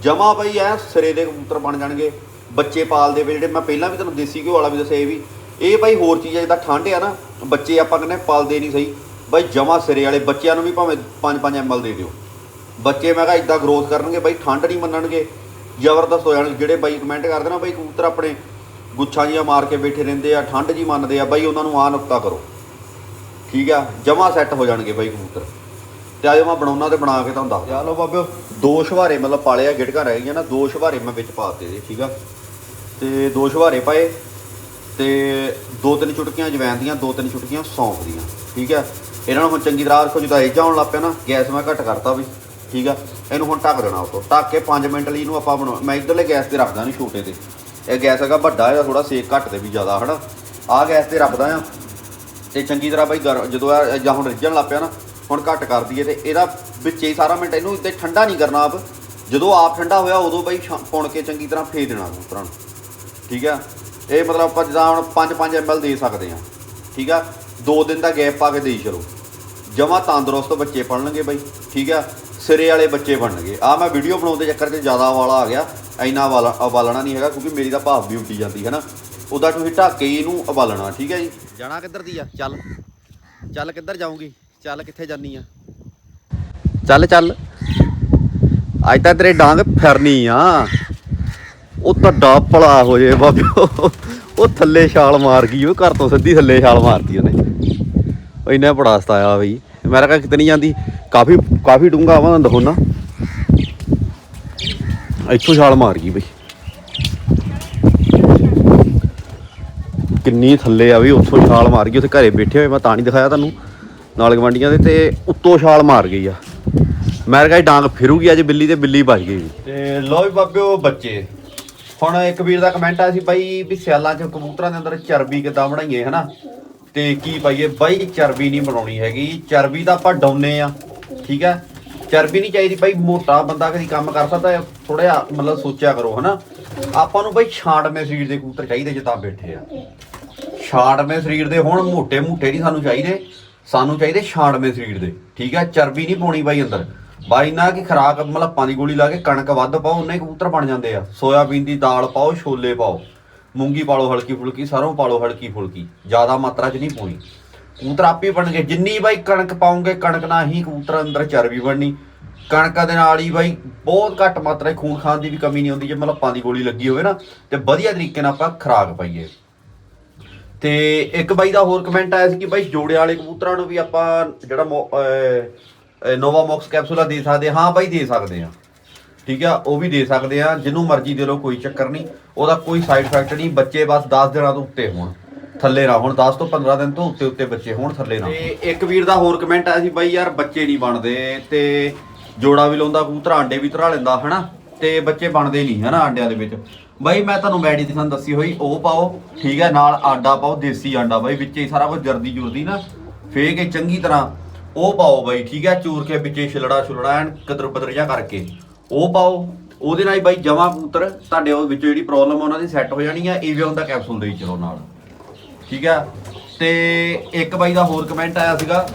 ਜਮਾ ਬਾਈ ਐ ਸਿਰੇ ਦੇ ਕਬੂਤਰ ਬਣ ਜਾਣਗੇ, ਬੱਚੇ ਪਾਲਦੇ ਵੇ ਜਿਹੜੇ, ਮੈਂ ਪਹਿਲਾਂ ਵੀ ਤੁਹਾਨੂੰ ਦੇਸੀ ਘਿਓ ਵਾਲਾ ਵੀ ਦੱਸਿਆ ਇਹ ਵੀ। ਇਹ ਬਾਈ ਹੋਰ ਚੀਜ਼ ਆ ਜਿੱਦਾਂ ਠੰਡ ਆ ਨਾ, ਬੱਚੇ ਆਪਾਂ ਕਹਿੰਦੇ ਪਾਲਦੇ ਨਹੀਂ ਸਹੀ। ਬਾਈ ਜਮਾ ਸਿਰੇ ਵਾਲੇ, ਬੱਚਿਆਂ ਨੂੰ ਵੀ ਭਾਵੇਂ 5-5 ਐਮਐਲ ਦੇ ਦਿਓ। ਬੱਚੇ ਮੈਂ ਕਿਹਾ ਇਦਾਂ ਗਰੋਥ ਕਰਨਗੇ, ਬਾਈ ਠੰਡ ਨਹੀਂ ਮੰਨਣਗੇ। ਜ਼ਬਰਦਸਤ ਹੋ ਜਾਣਗੇ ਜਿਹੜੇ ਬਾਈ ਕਮੈਂਟ ਕਰਦੇ ਨਾ, ਬਾਈ ਕਬੂਤਰ ਆਪਣੇ ਗੁੱਛਾਂ ਜੀਆਂ ਮਾਰ ਕੇ ਬੈਠੇ ਰਹਿੰਦੇ ਆ ਠੰਡ ਜੀ ਮੰਨਦੇ ਆ ਬਾਈ ਉਹਨਾਂ ਨੂੰ ਆ ਨੁਕਤਾ ਕਰੋ। ਠੀਕ ਆ? ਜਮਾ ਸੈੱਟ ਹੋ ਜਾਣਗੇ ਬਾਈ ਕਬੂਤਰ। ਤੇ ਆਜੋ ਮੈਂ ਬਣਾਉਣਾ ਤੇ ਬਣਾ ਕੇ ਤੁਹਾਨੂੰ ਦੱਸ ਦਿਆਂ ਲਓ ਬਾਬਿਓ। ਦੋ ਸ਼ਵਾਰੇ ਮਤਲਬ ਪਾਲੇ ਆ ਗਿਟਕਾਂ ਰਹਿ ਗਈਆਂ ਨਾ ਦੋ ਸ਼ਵਾਰੇ ਮੈਂ ਵਿੱਚ ਪਾਤੇ ਦੇ ਠੀਕ ਆ? ਤੇ ਦੋ ਸ਼ਵਾਰੇ ਪਾਏ ਤੇ ਦੋ ਤਿੰਨ ਚੁਟਕੀਆਂ ਜਵੈਨ ਦੀਆਂ ਦੋ ਤਿੰਨ ਚੁਟਕੀਆਂ ਸੌਂਫ ਦੀਆਂ ਠੀਕ ਆ? ਇਹਨਾਂ ਨੂੰ ਹੁਣ ਚੰਗੀ ਤਰ੍ਹਾਂ ਰੱਖੋ ਜਦੋਂ ਇਹ ਜਾਉਣ ਲੱਗ ਪਿਆ ਨਾ ਗੈਸ ਮੈਂ ਘੱਟ ਕਰਤਾ ਵੀ ਠੀਕ ਆ? ਇਹਨੂੰ ਹੁਣ ਢੱਕ ਦੇਣਾ ਉਤੋਂ। ਢੱਕ ਕੇ 5 ਮਿੰਟ ਲਈ ਇਹਨੂੰ ਆਪਾਂ ਬਣਾ ਮੈਂ ਇਧਰਲੇ ਗੈਸ ਤੇ ਰੱਖਦਾ ਨਹੀਂ ਛੋਟੇ ਤੇ। ਇਹ ਗੈਸ ਹੈਗਾ ਵੱਡਾ, ਇਹਦਾ ਥੋੜਾ ਸੇਕ ਘੱਟ ਤੇ ਵੀ ਜ਼ਿਆਦਾ, ਹਨਾ? ਆਹ ਗੈਸ ਤੇ ਰੱਖਦਾ ਆ। ਤੇ ਚੰਗੀ ਤਰ੍ਹਾਂ ਬਾਈ ਗਰ- ਜਦੋਂ ਆ ਜਾਂ ਹੁਣ ਰਿੱਝਣ ਲੱਗ ਪਿਆ ਨਾ, ਹੁਣ ਘੱਟ ਕਰ ਦਈਏ ਤੇ ਇਹਦਾ ਵਿੱਚ ਹੀ ਸਾਰਾ ਮਿੰਟ ਇਹਨੂੰ ਇੱਥੇ ਠੰਡਾ ਨਹੀਂ ਕਰਨਾ ਆਪ। ਜਦੋਂ ਆਪ ਠੰਡਾ ਹੋਇਆ, ਉਦੋਂ ਬਾਈ ਛਾ- ਪੁਣ ਕੇ ਚੰਗੀ ਤਰ੍ਹਾਂ ਫੇਰ ਦੇਣਾ ਕਬੂਤਰਾਂ ਨੂੰ। ਠੀਕ ਆ? ਇਹ ਮਤਲਬ ਆਪਾਂ ਜਿੱਦਾਂ ਹੁਣ 5-5 ml ਦੇ ਸਕਦੇ ਆ। ਠੀਕ ਆ? ਦੋ ਦਿਨ ਦਾ ਗੈਪ ਪਾ ਕੇ ਦੇਈ ਚਲੋ ਜਮਾ ਤੰਦਰੁਸਤ ਬੱਚੇ ਪੜਨਗੇ ਬਾਈ। ਠੀਕ ਆ? ਸਿਰੇ ਵਾਲੇ ਬੱਚੇ ਬਣਨਗੇ। ਆ ਮੈਂ ਵੀਡੀਓ ਬਣਾਉਣ ਦੇ ਚੱਕਰ 'ਚ ਜ਼ਿਆਦਾ ਵਾਲਾ ਆ ਗਿਆ। ਇੰਨਾ ਵਾਲਾ ਉਬਾਲਣਾ ਨਹੀਂ ਹੈਗਾ ਕਿਉਂਕਿ ਮੇਰੀ ਤਾਂ ਭਾਫ ਵੀ ਉੱਡੀ ਜਾਂਦੀ ਹੈ ਨਾ ਉਹਦਾ ਤੁਸੀਂ ਢੱਕ ਕੇ ਇਹਨੂੰ ਉਬਾਲਣਾ ਠੀਕ ਹੈ ਜੀ? ਜਾਣਾ ਕਿੱਧਰ ਦੀ ਆ? ਚੱਲ। ਚੱਲ ਕਿੱਧਰ ਜਾਊਂਗੀ? ਚੱਲ ਕਿੱਥੇ ਜਾਨੀ ਆ? ਚੱਲ ਚੱਲ। ਅੱਜ ਤਾਂ ਤੇਰੇ ਡਾਂਗ ਫਿਰਨੀ ਆ। ਉਹ ਤੁਹਾਡਾ ਭਲਾ ਹੋ ਜੇ ਬਾਬਿਓ ਉਹ ਥੱਲੇ ਛਾਲ ਮਾਰ ਗਈ, ਉਹ ਘਰ ਤੋਂ ਸਿੱਧੀ ਥੱਲੇ ਛਾਲ ਮਾਰਤੀ ਉਹਨੇ। ਉਹ ਇੰਨਾ ਬੜਾ ਸਤਾਇਆ ਬਈ। ਮੈਂ ਕਿਹਾ ਕਿਤੇ ਨਹੀਂ ਜਾਂਦੀ। ਕਾਫੀ ਕਾਫੀ ਡੂੰਗਾ ਆਵਾਂ ਤੁਹਾਨੂੰ ਇੱਥੋਂ ਛਾਲ ਮਾਰ ਗਈ ਬਈ। ਕਿੰਨੀ ਥੱਲੇ ਆ ਵੀ ਉੱਥੋਂ ਛਾਲ ਮਾਰ ਗਈ, ਉੱਥੇ ਘਰੇ ਬੈਠੇ ਹੋਏ, ਮੈਂ ਤਾਂ ਨਹੀਂ ਦਿਖਾਇਆ ਤੁਹਾਨੂੰ। ਨਾਲ ਗਵਾਂਡੀਆਂ ਦੇ ਤੇ ਉੱਤੋਂ ਛਾਲ ਮਾਰ ਗਈ ਆ। ਮੈਂ ਕਿਹਾ ਇਹ ਡਾਂਗ ਫਿਰੂਗੀ, ਅੱਜ ਬਿੱਲੀ ਤੇ ਬਿੱਲੀ ਭੱਜ ਗਈ। ਤੇ ਲੋ ਵੀ ਬਾਬਿਓ ਬੱਚੇ, ਹੁਣ ਇੱਕ ਵੀਰ ਦਾ ਕਮੈਂਟ ਆਇਆ ਸੀ ਬਾਈ ਵੀ ਸਿਆਲਾਂ 'ਚ ਕਬੂਤਰਾਂ ਦੇ ਅੰਦਰ ਚਰਬੀ ਕਿੱਦਾਂ ਬਣਾਈਏ, ਹਨਾ? ਤੇ ਕੀ ਪਾਈਏ? ਬਾਈ ਚਰਬੀ ਨਹੀਂ ਬਣਾਉਣੀ ਹੈਗੀ, ਚਰਬੀ ਤਾਂ ਆਪਾਂ ਡਾਉਨੇ ਆ, ਠੀਕ ਹੈ? ਚਰਬੀ ਨਹੀਂ ਚਾਹੀਦੀ ਬਾਈ, ਮੋਟਾ ਬੰਦਾ ਕਦੀ ਕੰਮ ਕਰ ਸਕਦਾ ਥੋੜਾ ਜਿਹਾ ਮਤਲਬ ਸੋਚਿਆ ਕਰੋ, ਹਨਾ? ਆਪਾਂ ਨੂੰ ਬਈ ਛਾਂਟਵੇਂ ਸਰੀਰ ਦੇ ਕਬੂਤਰ ਚਾਹੀਦੇ ਜਿੱਦਾਂ ਬੈਠੇ ਆ। ਛਾਂਟਵੇਂ ਸਰੀਰ ਦੇ ਹੁਣ ਮੋਟੇ ਮੋਟੇ ਨਹੀਂ ਸਾਨੂੰ ਚਾਹੀਦੇ ਸਾਨੂੰ ਚਾਹੀਦੇ ਛਾਂਟਵੇਂ ਸਰੀਰ ਦੇ, ਠੀਕ ਆ? ਚਰਬੀ ਨਹੀਂ ਪਾਉਣੀ ਬਾਈ ਅੰਦਰ। ਬਾਈ ਨਾ ਕਿ ਖਰਾਕ ਮਲੱਪਾਂ ਦੀ ਗੋਲੀ ਲਾ ਕੇ ਕਣਕ ਵੱਧ ਪਾਓ ਉਹਨੇ ਕਬੂਤਰ ਬਣ ਜਾਂਦੇ ਆ। ਸੋਇਆਬੀਨ ਦੀ ਦਾਲ ਪਾਓ, ਛੋਲੇ ਪਾਓ। ਮੂੰਗੀ ਪਾਲੋ ਹਲਕੀ ਫੁਲਕੀ, ਸਰੋਂ ਪਾਲੋ ਹਲਕੀ ਫੁਲਕੀ, ਜ਼ਿਆਦਾ ਮਾਤਰਾ 'ਚ ਨਹੀਂ ਪਾਉਣੀ ਕਬੂਤਰ ਆਪੇ ਬਣ ਗਏ। ਜਿੰਨੀ ਬਾਈ ਕਣਕ ਪਾਉਂਗੇ, ਕਣਕ ਨਾਲ ਹੀ ਕਬੂਤਰ ਅੰਦਰ ਚਰਬੀ ਬਣਨੀ। ਕਣਕਾਂ ਦੇ ਨਾਲ ਹੀ ਬਾਈ ਬਹੁਤ ਘੱਟ ਮਾਤਰਾ 'ਚ ਖੂਨ ਖਾਨ ਦੀ ਵੀ ਕਮੀ ਨਹੀਂ ਹੁੰਦੀ ਜੇ ਮਤਲਬ ਪਾਣੀ ਗੋਲੀ ਲੱਗੀ ਹੋਵੇ ਨਾ ਤੇ ਵਧੀਆ ਤਰੀਕੇ ਨਾਲ ਆਪਾਂ ਖਰਾਕ ਪਾਈਏ। ਤੇ ਇੱਕ ਬਾਈ ਦਾ ਹੋਰ ਕਮੈਂਟ ਆਇਆ ਸੀ ਕਿ ਬਾਈ ਜੋੜੇ ਵਾਲੇ ਕਬੂਤਰਾਂ ਨੂੰ ਵੀ ਆਪਾਂ ਜਿਹੜਾ ਨੋਵਾ ਮੌਕਸ ਕੈਪਸੂਲਾ ਦੇ ਸਕਦੇ ਹਾਂ ਬਾਈ ਦੇ ਸਕਦੇ ਆ ਠੀਕ ਆ ਉਹ ਵੀ ਦੇ ਸਕਦੇ ਆ ਜਿਹਨੂੰ ਮਰਜ਼ੀ ਦੇ ਲਓ ਕੋਈ ਚੱਕਰ ਨਹੀਂ। ਉਹਦਾ ਕੋਈ ਸਾਈਡ ਇਫੈਕਟ ਨਹੀਂ ਬੱਚੇ ਬਸ 10 ਦਿਨਾਂ ਤੋਂ ਉੱਤੇ ਹੋਣ। ਥੱਲੇ ਨਾ ਹੁਣ 10 ਤੋਂ 15 ਦਿਨ ਤੋਂ ਉੱਤੇ ਉੱਤੇ ਬੱਚੇ ਹੋਣ ਥੱਲੇ ਨਾ ਤੇ ਇੱਕ ਵੀਰ ਦਾ ਹੋਰ ਕਮੈਂਟ ਆਇਆ ਸੀ ਬਾਈ ਯਾਰ ਬੱਚੇ ਨਹੀਂ ਬਣਦੇ ਤੇ ਜੋੜਾ ਵੀ ਲਾਉਂਦਾ, ਕਬੂਤਰ ਆਂਡੇ ਵੀ ਧਰਾ ਲੈਂਦਾ, ਹਨਾ? ਤੇ ਬੱਚੇ ਬਣਦੇ ਨਹੀਂ, ਹਨਾ, ਆਂਡਿਆਂ ਦੇ ਵਿੱਚ। ਬਾਈ, ਮੈਂ ਤੁਹਾਨੂੰ ਮੈਡੀਸਨ ਦੱਸੀ ਹੋਈ, ਉਹ ਪਾਓ, ਠੀਕ ਹੈ, ਨਾਲ ਆਂਡਾ ਪਾਓ, ਦੇਸੀ ਆਂਡਾ, ਬਾਈ, ਵਿੱਚ ਹੀ ਸਾਰਾ ਕੁਝ ਜਰਦੀ ਜੁਰਦੀ ਨਾ ਫੇਕ ਕੇ ਚੰਗੀ ਤਰ੍ਹਾਂ ਉਹ ਪਾਓ ਬਾਈ, ਠੀਕ ਹੈ, ਚੂਰ ਕੇ ਵਿੱਚੇ ਛਿਲੜਾ ਛੁਲੜਾ ਐਨ ਕਦਰ ਬਦਰ ਜਿਹਾ ਕਰਕੇ। ਉਹ ਪਾਓ, ਉਹਦੇ ਨਾਲ ਹੀ ਬਾਈ ਜਮਾ ਕਬੂਤਰ, ਤੁਹਾਡੇ ਉਹ ਵਿੱਚ ਜਿਹੜੀ ਪ੍ਰੋਬਲਮ ਆ, ਉਹਨਾਂ ਦੀ ਸੈੱਟ ਹੋ ਜਾਣੀ ਆ ਈਵੀਓਨ ਦਾ ਕੈਪਸੂਲ ਦੇਈ ਚਲੋ ਨਾਲ। ਠੀਕ ਆ ਤੇ ਇੱਕ ਬਾਈ ਦਾ ਹੋਰ ਕਮੈਂਟ ਆਇਆ ਸੀਗਾ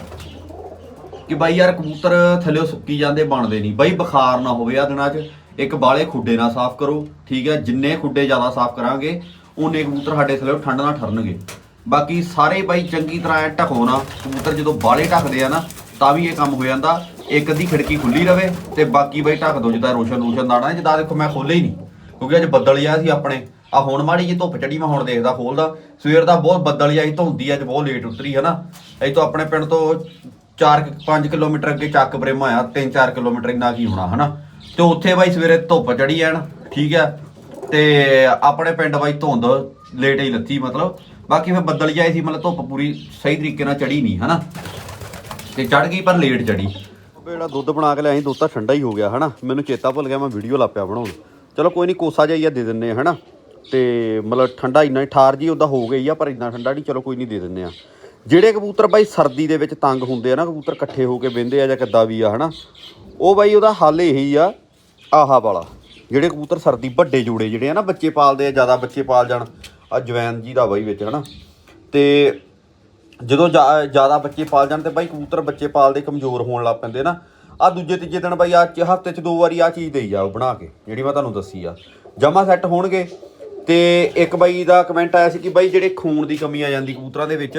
ਕਿ ਬਾਈ ਯਾਰ ਕਬੂਤਰ ਥੱਲੇ ਸੁੱਕੀ ਜਾਂਦੇ, ਬਣਦੇ ਨਹੀਂ। ਬਾਈ ਬੁਖਾਰ ਨਾ ਹੋਵੇ ਆ ਦਿਨਾਂ 'ਚ। ਇੱਕ ਬਾਲੇ ਖੁੱਡੇ ਨਾਲ ਸਾਫ਼ ਕਰੋ, ਠੀਕ ਹੈ? ਜਿੰਨੇ ਖੁੱਡੇ ਜ਼ਿਆਦਾ ਸਾਫ਼ ਕਰਾਂਗੇ ਉਨੇ ਕਬੂਤਰ ਸਾਡੇ ਥੱਲੇ ਠੰਡ ਨਾਲ ਠਰਨਗੇ। ਬਾਕੀ ਸਾਰੇ ਬਾਈ ਚੰਗੀ ਤਰ੍ਹਾਂ ਐ ਢਕੋ ਨਾ, ਕਬੂਤਰ ਜਦੋਂ ਬਾਲੇ ਢੱਕਦੇ ਆ ਨਾ, ਤਾਂ ਵੀ ਇਹ ਕੰਮ ਹੋ ਜਾਂਦਾ। ਇੱਕ ਅੱਧੀ ਖਿੜਕੀ ਖੁੱਲੀ ਰਵੇ ਤੇ ਬਾਕੀ ਬਾਈ ਢੱਕ ਦੋ, ਜਿੱਦਾਂ ਰੋਸ਼ਨ ਰੋਸ਼ਨ ਦਾਣਾ, ਜਿੱਦਾਂ ਦੇਖੋ ਮੈਂ ਖੋਲੇ ਹੀ ਨਹੀਂ। ਕਿਉਂਕਿ ਅੱਜ ਬੱਦਲ ਜਿਹਾ ਸੀ ਆਪਣੇ। ਆ ਹੁਣ ਮਾੜੀ ਜੀ ਧੁੱਪ ਚੜੀ ਮੈਂ ਹੁਣ ਦੇਖਦਾ ਖੋਲਦਾ ਸਵੇਰ ਦਾ ਬਹੁਤ ਬੱਦਲ ਜਿਹਾ ਸੀ, ਧੁੰਦੀ ਅੱਜ ਬਹੁਤ ਲੇਟ ਉਤਰੀ ਹੈ ਨਾ। ਇਹ ਤੋਂ ਆਪਣੇ ਪਿੰਡ ਤੋਂ 4-5 ਕਿਲੋਮੀਟਰ ਅੱਗੇ ਚੱਕ ਬ੍ਰੇਮ ਆਇਆ 3-4 ਕਿਲੋਮੀਟਰ ਇੰਨਾ ਕੀ ਹੋਣਾ, ਹਨਾ? ਤੇ ਉੱਥੇ ਬਾਈ ਸਵੇਰੇ ਧੁੱਪ ਚੜੀ ਐਨ, ਠੀਕ ਹੈ ਤੇ ਆਪਣੇ ਪਿੰਡ ਬਾਈ ਧੁੰਦ ਲੇਟ ਹੀ ਲੱਥੀ, ਮਤਲਬ। ਬਾਕੀ ਫਿਰ ਬੱਦਲ ਜਿਹਾ ਸੀ, ਮਤਲਬ ਧੁੱਪ ਪੂਰੀ ਸਹੀ ਤਰੀਕੇ ਨਾਲ ਚੜੀ ਨਹੀਂ, ਹਨਾ? ਤੇ ਚੜ ਗਈ ਪਰ ਲੇਟ ਚੜੀ ਜਿਹੜਾ ਦੁੱਧ ਬਣਾ ਕੇ ਲਿਆਈ, ਦੁੱਧ ਤਾਂ ਠੰਡਾ ਹੀ ਹੋ ਗਿਆ, ਹਨਾ? ਮੈਨੂੰ ਚੇਤਾ ਭੁੱਲ ਗਿਆ, ਮੈਂ ਵੀਡੀਓ ਲਾਪਿਆ ਬਣਾਉਣ। ਚਲੋ ਕੋਈ ਨਹੀਂ, ਕੋਸਾ ਜਿਹਾ ਦੇ ਦਿੰਨੇ ਆ, ਹਨਾ? ਤੇ ਮਤਲਬ ਠੰਡਾ ਇੰਨਾ ਹੀ, ਠਾਰ ਜੀ ਉਹਦਾ ਹੋ ਗਈ ਆ, ਪਰ ਇੰਨਾ ਠੰਡਾ ਨਹੀਂ, ਚਲੋ ਕੋਈ ਨਹੀਂ ਦੇ ਦਿੰਨੇ ਆ। ਜਿਹੜੇ ਕਬੂਤਰ ਬਾਈ ਸਰਦੀ ਦੇ ਵਿੱਚ ਤੰਗ ਹੁੰਦੇ ਆ ਨਾ, ਕਬੂਤਰ ਇਕੱਠੇ ਹੋ ਕੇ ਬਹਿੰਦੇ ਆ ਜਾਂ ਕਿੱਦਾਂ ਵੀ ਆ, ਹਨਾ? ਉਹ ਬਾਈ ਉਹਦਾ ਹੱਲ ਇਹੀ ਆ, ਆਹਾ ਵਾਲਾ। ਜਿਹੜੇ ਕਬੂਤਰ ਸਰਦੀ ਵੱਡੇ ਜੋੜੇ ਜਿਹੜੇ ਆ ਨਾ, ਬੱਚੇ ਪਾਲਦੇ ਆ, ਜ਼ਿਆਦਾ ਬੱਚੇ ਪਾਲ ਜਾਣ ਆ ਜਵੈਨ ਜੀ ਦਾ ਬਾਈ ਵਿੱਚ, ਹਨਾ? ਤੇ ਜਦੋਂ ਜ਼ਿਆਦਾ ਬੱਚੇ ਪਾਲ ਜਾਣ ਤੇ ਬਾਈ ਕਬੂਤਰ ਬੱਚੇ ਪਾਲਦੇ ਕਮਜ਼ੋਰ ਹੋਣ ਲੱਗ ਪੈਂਦੇ ਨਾ। ਆ ਦੂਜੇ ਤੀਜੇ ਦਿਨ ਬਾਈ ਆ ਹਫ਼ਤੇ 'ਚ ਦੋ ਵਾਰੀ ਆ ਚੀਜ਼ ਦੇਈ ਜਾਓ ਬਣਾ ਕੇ, ਜਿਹੜੀ ਮੈਂ ਤੁਹਾਨੂੰ ਦੱਸੀ ਆ। ਜਮਾ ਸੈੱਟ ਹੋਣਗੇ। ਤੇ ਇੱਕ ਬਾਈ ਦਾ ਕਮੈਂਟ ਆਇਆ ਸੀ ਕਿ ਬਾਈ ਜਿਹੜੇ ਖੂਨ ਦੀ ਕਮੀ ਆ ਜਾਂਦੀ ਕਬੂਤਰਾਂ ਦੇ ਵਿੱਚ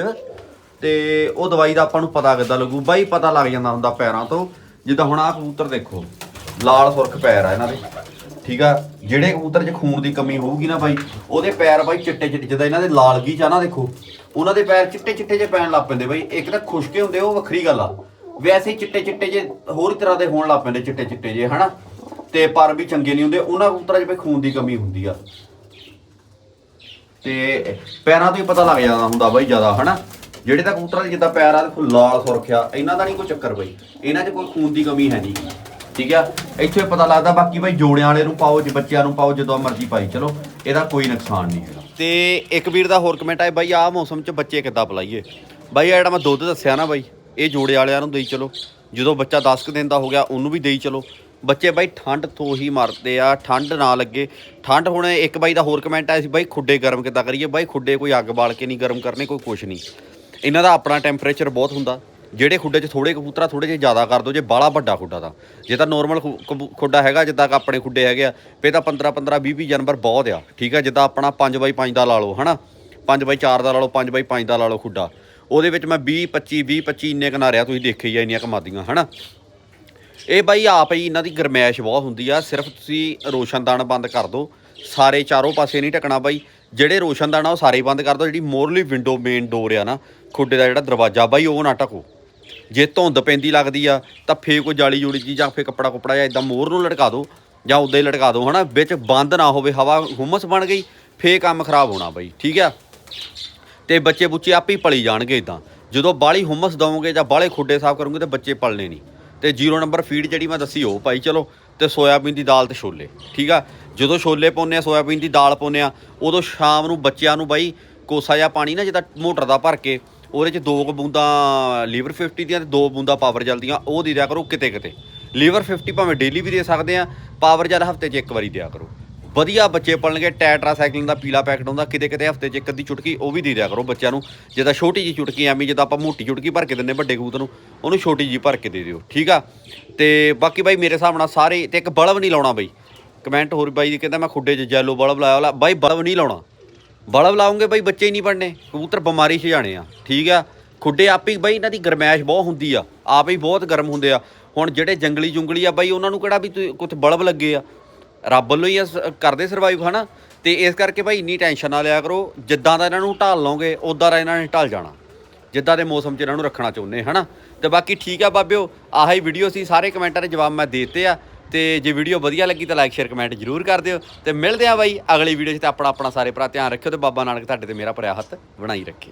ਤੇ ਉਹ ਦਵਾਈ ਦਾ ਆਪਾਂ ਨੂੰ ਪਤਾ ਕਿੱਦਾਂ ਲੱਗੂ? ਬਾਈ ਪਤਾ ਲੱਗ ਜਾਂਦਾ ਹੁੰਦਾ ਪੈਰਾਂ ਤੋਂ। ਜਿੱਦਾਂ ਹੁਣ ਆਹ ਕਬੂਤਰ ਦੇਖੋ, ਲਾਲ ਸੁਰਖ ਪੈਰ ਆ ਇਹਨਾਂ ਦੇ। ਠੀਕ ਆ? ਜਿਹੜੇ ਕਬੂਤਰ 'ਚ ਖੂਨ ਦੀ ਕਮੀ ਹੋਊਗੀ ਨਾ ਬਾਈ, ਉਹਦੇ ਪੈਰ ਬਾਈ ਚਿੱਟੇ ਚਿੱਟੇ, ਜਿੱਦਾਂ ਇਹਨਾਂ ਦੇ ਲਾਲਗੀ ਚ ਆ ਨਾ ਦੇਖੋ, ਉਹਨਾਂ ਦੇ ਪੈਰ ਚਿੱਟੇ ਚਿੱਟੇ ਜੇ ਪੈਣ ਲੱਗ ਪੈਂਦੇ ਬਾਈ। ਇੱਕ ਤਾਂ ਖੁਸ਼ਕੇ ਹੁੰਦੇ, ਉਹ ਵੱਖਰੀ ਗੱਲ ਆ। ਵੈਸੇ ਹੀ ਚਿੱਟੇ ਚਿੱਟੇ ਜੇ ਹੋਰ ਤਰ੍ਹਾਂ ਦੇ ਹੋਣ ਲੱਗ ਪੈਂਦੇ, ਚਿੱਟੇ ਚਿੱਟੇ ਜੇ ਹਨਾ? ਤੇ ਪਰ ਵੀ ਚੰਗੇ ਨਹੀਂ ਹੁੰਦੇ, ਉਹਨਾਂ ਕਬੂਤਰਾਂ 'ਚ ਬਈ ਖੂਨ ਦੀ ਕਮੀ ਹੁੰਦੀ ਆ। ਤੇ ਪੈਰਾਂ ਤੋਂ ਹੀ ਪਤਾ ਲੱਗ ਜਾਂਦਾ ਹੁੰਦਾ ਬਾਈ ਜ਼ਿਆਦਾ, ਹਨਾ? ਜਿਹੜੇ ਤਾਂ ਕਬੂਤਰਾਂ ਦੇ ਜਿੱਦਾਂ ਪੈਰ ਆ, ਦੇਖੋ, ਲਾਲ ਸੁਰਖਿਆ ਇਹਨਾਂ ਦਾ ਨਹੀਂ ਕੋਈ ਚੱਕਰ ਬਈ। ਇਹਨਾਂ 'ਚ ਕੋਈ ਖੂਨ ਦੀ ਕਮੀ ਹੈ ਨਹੀਂ। ਠੀਕ ਆ? ਇੱਥੇ ਪਤਾ ਲੱਗਦਾ ਬਾਕੀ ਬਾਈ ਜੋੜਿਆਂ ਵਾਲੇ ਨੂੰ ਪਾਓ, ਜੇ ਬੱਚਿਆਂ ਨੂੰ ਪਾਓ, ਜਦੋਂ ਮਰਜ਼ੀ ਪਾਈ ਚਲੋ, ਇਹਦਾ ਕੋਈ ਨੁਕਸਾਨ ਨਹੀਂ ਹੈਗਾ। ਤੇ ਇੱਕ ਵੀਰ ਦਾ ਹੋਰ ਕਮੈਂਟ ਆਇਆ, ਬਾਈ ਆਹ ਮੌਸਮ 'ਚ ਬੱਚੇ ਕਿੱਦਾਂ ਪਲਾਈਏ ਬਾਈ ਜਿਹੜਾ ਮੈਂ ਦੁੱਧ ਦੱਸਿਆ ਨਾ ਬਾਈ, ਇਹ ਜੋੜੇ ਵਾਲਿਆਂ ਨੂੰ ਦੇਈ ਚਲੋ। ਜਦੋਂ ਬੱਚਾ 10 ਕੁ ਦਿਨ ਦਾ ਹੋ ਗਿਆ, ਉਹਨੂੰ ਵੀ ਦੇਈ ਚਲੋ। ਬੱਚੇ ਬਾਈ ਠੰਡ ਤੋਂ ਹੀ ਮਰਦੇ ਆ, ਠੰਡ ਨਾ ਲੱਗੇ। ਠੰਡ ਹੁਣ ਇੱਕ ਬਾਈ ਦਾ ਹੋਰ ਕਮੈਂਟ ਆਇਆ ਸੀ, ਬਾਈ ਖੁੱਡੇ ਗਰਮ ਕਿੱਦਾਂ ਕਰੀਏ? ਬਾਈ ਖੁੱਡੇ ਕੋਈ ਅੱਗ ਬਾਲ ਕੇ ਨਹੀਂ, ਗਰਮ ਕਰਨੇ, ਕੋਈ ਕੁਛ ਨਹੀਂ। ਇਹਨਾਂ ਦਾ ਆਪਣਾ ਟੈਂਪਰੇਚਰ ਬਹੁਤ ਹੁੰਦਾ। ਜਿਹੜੇ ਖੁੱਡੇ 'ਚ ਥੋੜੇ ਕਬੂਤਰਾ ਥੋੜੇ ਜਿਹੇ ਜ਼ਿਆਦਾ ਕਰ ਦੋ, ਜੇ ਬਾਲਾ ਵੱਡਾ ਖੁੱਡਾ ਦਾ ਜੇ ਤਾਂ ਨੋਰਮਲ ਖੁੱਡਾ ਹੈਗਾ, ਜਿੱਦਾਂ ਆਪਣੇ ਖੁੱਡੇ ਹੈਗੇ ਆ ਫੇ ਤਾਂ 15 15 20 20 ਜਾਨਵਰ ਬਹੁਤ ਆ, ਠੀਕ ਆ? ਜਿੱਦਾਂ ਆਪਣਾ 5 ਬਾਈ 5 ਦਾ ਲਾ ਲਓ, ਹਨਾ? 5 ਬਾਈ 4 ਦਾ ਲਾ ਲਓ 5 ਬਾਈ 5 ਦਾ ਲਾ ਲਓ ਖੁੱਡਾ। ਉਹਦੇ ਵਿੱਚ ਮੈਂ 20 25 20 25 ਇੰਨੇ ਕਿਨਾਰਿਆ ਤੁਸੀਂ ਦੇਖੇ ਹੀ ਆ, ਇੰਨੀਆਂ ਕਮਾਦੀਆਂ, ਹਨਾ? ਇਹ ਬਾਈ ਆਪ ਹੀ ਇਹਨਾਂ ਦੀ ਗਰਮੈਸ਼ ਬਹੁਤ ਹੁੰਦੀ ਆ, ਸਿਰਫ ਤੁਸੀਂ ਰੋਸ਼ਨਦਾਨ ਬੰਦ ਕਰ ਦਿਓ ਸਾਰੇ ਚਾਰੋਂ ਪਾਸੇ ਨਹੀਂ ਟਕਣਾ ਬਾਈ। ਜਿਹੜੇ ਰੋਸ਼ਨਦਾਨ ਆ, ਉਹ ਸਾਰੇ ਬੰਦ ਕਰ ਦਿਓ ਜਿਹੜੀ ਮੋਰਲੀ ਵਿੰਡੋ ਮੇਨ ਡੋਰ ਆ ਨਾ ਖੁੱਡੇ ਦਾ ਜਿਹੜਾ ਦਰਵਾਜ਼ਾ ਬਾਈ, ਉਹ ਨਾ ਟਕੋ ਜੇ ਧੁੰਦ ਪੈਂਦੀ ਲੱਗਦੀ ਆ, ਤਾਂ ਫੇ ਕੋਈ ਜਾਲੀ ਜੁੜੀ ਜੀ ਜਾਂ ਫੇ ਕੱਪੜਾ ਕੁਪੜਾ ਜਾਂ ਇਦਾਂ ਮੋਰ ਨੂੰ ਲਟਕਾ ਦਿਓ ਜਾਂ ਉਦਾਂ ਹੀ ਲਟਕਾ ਦਿਓ ਹਨਾ? ਵਿੱਚ ਬੰਦ ਨਾ ਹੋਵੇ, ਹਵਾ ਹੁਮਸ ਬਣ ਗਈ ਫੇ ਕੰਮ ਖਰਾਬ ਹੋਣਾ ਬਾਈ, ਠੀਕ ਆ? ਤੇ ਬੱਚੇ ਬੁੱਚੇ ਆਪੇ ਹੀ ਪਲੀ ਜਾਣਗੇ ਇਦਾਂ ਜਦੋਂ ਬਾਲੀ ਹੁਮਸ ਦਵੋਗੇ ਜਾਂ ਬਾਲੇ ਖੁੱਡੇ ਸਾਫ਼ ਕਰੋਗੇ, ਤੇ ਬੱਚੇ ਪਲਣੇ ਨਹੀਂ। ਤੇ ਜ਼ੀਰੋ ਨੰਬਰ ਫੀਡ ਜਿਹੜੀ ਮੈਂ ਦੱਸੀ, ਉਹ ਭਾਈ ਚਲੋ, ਤੇ ਸੋਇਆਬੀਨ ਦੀ ਦਾਲ ਤੇ ਛੋਲੇ, ਠੀਕ ਆ? ਜਦੋਂ ਛੋਲੇ ਪਾਉਂਦੇ ਆ, ਸੋਇਆਬੀਨ ਦੀ ਦਾਲ ਪਾਉਂਦੇ ਆ, ਉਦੋਂ ਸ਼ਾਮ ਨੂੰ ਬੱਚਿਆਂ ਨੂੰ ਬਾਈ ਕੋਸਾ ਜਿਹਾ ਪਾਣੀ ਨਾ, ਜਿੱਦਾਂ ਮੋਟਰ ਦਾ ਭਰ ਕੇ ਉਹਦੇ 'ਚ ਦੋ ਕੁ ਬੂੰਦਾਂ, ਲੀਵਰ 50 ਦੀਆਂ ਤੇ ਦੋ ਬੂੰਦਾਂ ਪਾਵਰ ਜਲ ਦੀਆਂ, ਉਹ ਦੇ ਦਿਆ ਕਰੋ ਕਿਤੇ ਕਿਤੇ। ਲੀਵਰ 50 ਭਾਵੇਂ ਡੇਲੀ ਵੀ ਦੇ ਸਕਦੇ ਆ ਪਾਵਰ ਜਲ ਹਫ਼ਤੇ 'ਚ ਇੱਕ ਵਾਰੀ ਦਿਆ ਕਰੋ। ਵਧੀਆ ਬੱਚੇ ਪਲਣਗੇ ਟੈਟਰਾਸਾਈਕਲਿਨ ਦਾ ਪੀਲਾ ਪੈਕਟ ਹੁੰਦਾ, ਕਿਤੇ ਕਿਤੇ ਹਫ਼ਤੇ 'ਚ ਇੱਕ ਅੱਧੀ ਚੁਟਕੀ ਉਹ ਵੀ ਦੇ ਦਿਆ ਕਰੋ ਬੱਚਿਆਂ ਨੂੰ। ਜਿੱਦਾਂ ਛੋਟੀ ਜੀ ਚੁਟਕੀ, ਐਵੇਂ ਜਿੱਦਾਂ ਆਪਾਂ ਮੋਟੀ ਚੁਟਕੀ ਭਰ ਕੇ ਦਿੰਨੇ ਵੱਡੇ ਕਬੂਤਰ ਨੂੰ, ਉਹਨੂੰ ਛੋਟੀ ਜੀ ਭਰ ਕੇ ਦੇ ਦਿਓ, ਠੀਕ ਆ? ਤੇ ਬਾਕੀ ਬਾਈ ਮੇਰੇ ਹਿਸਾਬ ਨਾਲ ਸਾਰੇ, ਤੇ ਇੱਕ ਬਲਬ ਨਹੀਂ ਲਾਉਣਾ ਬਾਈ। ਕਮੈਂਟ ਹੋਰ ਬਾਈ ਦੀ ਕਹਿੰਦਾ ਮੈਂ ਖੁੱਡੇ 'ਚ ਜੈਲੋ ਬਲਬ ਲਾਇਆ ਵਾਲਾ, ਬਾਈ ਬਲਬ ਨਹੀਂ ਲਾਉਣਾ। ਬਲਬ ਲਾਉਂਗੇ ਬਈ ਬੱਚੇ ਹੀ ਨਹੀਂ ਪੜਨੇ ਕਬੂਤਰ ਬਿਮਾਰੀ 'ਚ ਜਾਣੇ ਆ, ਠੀਕ ਆ? ਖੁੱਡੇ ਆਪੇ ਬਈ ਇਹਨਾਂ ਦੀ ਗਰਮੈਸ਼ ਬਹੁਤ ਹੁੰਦੀ ਆ, ਆਪ ਹੀ ਬਹੁਤ ਗਰਮ ਹੁੰਦੇ ਆ। ਹੁਣ ਜਿਹੜੇ ਜੰਗਲੀ ਜੁੰਗਲੀ ਆ ਬਈ, ਉਹਨਾਂ ਨੂੰ ਕਿਹੜਾ ਵੀ ਕੁਝ ਬਲਬ ਲੱਗੇ ਆ? ਰੱਬ ਵੱਲੋਂ ਹੀ ਆ ਸ- ਕਰਦੇ ਸਰਵਾਈਵ ਹਨਾ? ਤੇ ਇਸ ਕਰਕੇ ਭਾਈ ਇੰਨੀ ਟੈਨਸ਼ਨ ਨਾ ਲਿਆ ਕਰੋ, ਜਿੱਦਾਂ ਦਾ ਇਹਨਾਂ ਨੂੰ ਢਾਲ ਲਓਗੇ ਉਦਾਂ ਦਾ ਇਹਨਾਂ ਨੇ ਢਲ ਜਾਣਾ। ਜਿੱਦਾਂ ਦੇ ਮੌਸਮ 'ਚ ਇਹਨਾਂ ਨੂੰ ਰੱਖਣਾ ਚਾਹੁੰਦੇ, ਹਨਾ? ਤੇ ਬਾਕੀ ਠੀਕ ਆ ਬਾਬਿਓ, ਆਹੀ ਵੀਡੀਓ ਸੀ, ਸਾਰੇ ਕਮੈਂਟਾਂ ਦੇ ਜਵਾਬ ਮੈਂ ਦੇਤੇ ਆ। ਤੇ ਜੇ ਵੀਡੀਓ ਵਧੀਆ ਲੱਗੀ ਤਾਂ ਲਾਈਕ ਸ਼ੇਅਰ ਕਮੈਂਟ ਜ਼ਰੂਰ ਕਰ ਦਿਓ ਤੇ ਮਿਲਦੇ ਆ ਬਾਈ ਅਗਲੀ ਵੀਡੀਓ 'ਚ ਤੇ ਆਪਣਾ ਆਪਣਾ ਸਾਰੇ ਭਰਾ ਧਿਆਨ ਰੱਖਿਓ ਤੇ ਬਾਬਾ ਨਾਨਕ ਤੁਹਾਡੇ ਤੇ ਮੇਰਾ ਭਰਿਆ ਹੱਥ ਬਣਾਈ ਰੱਖੇ।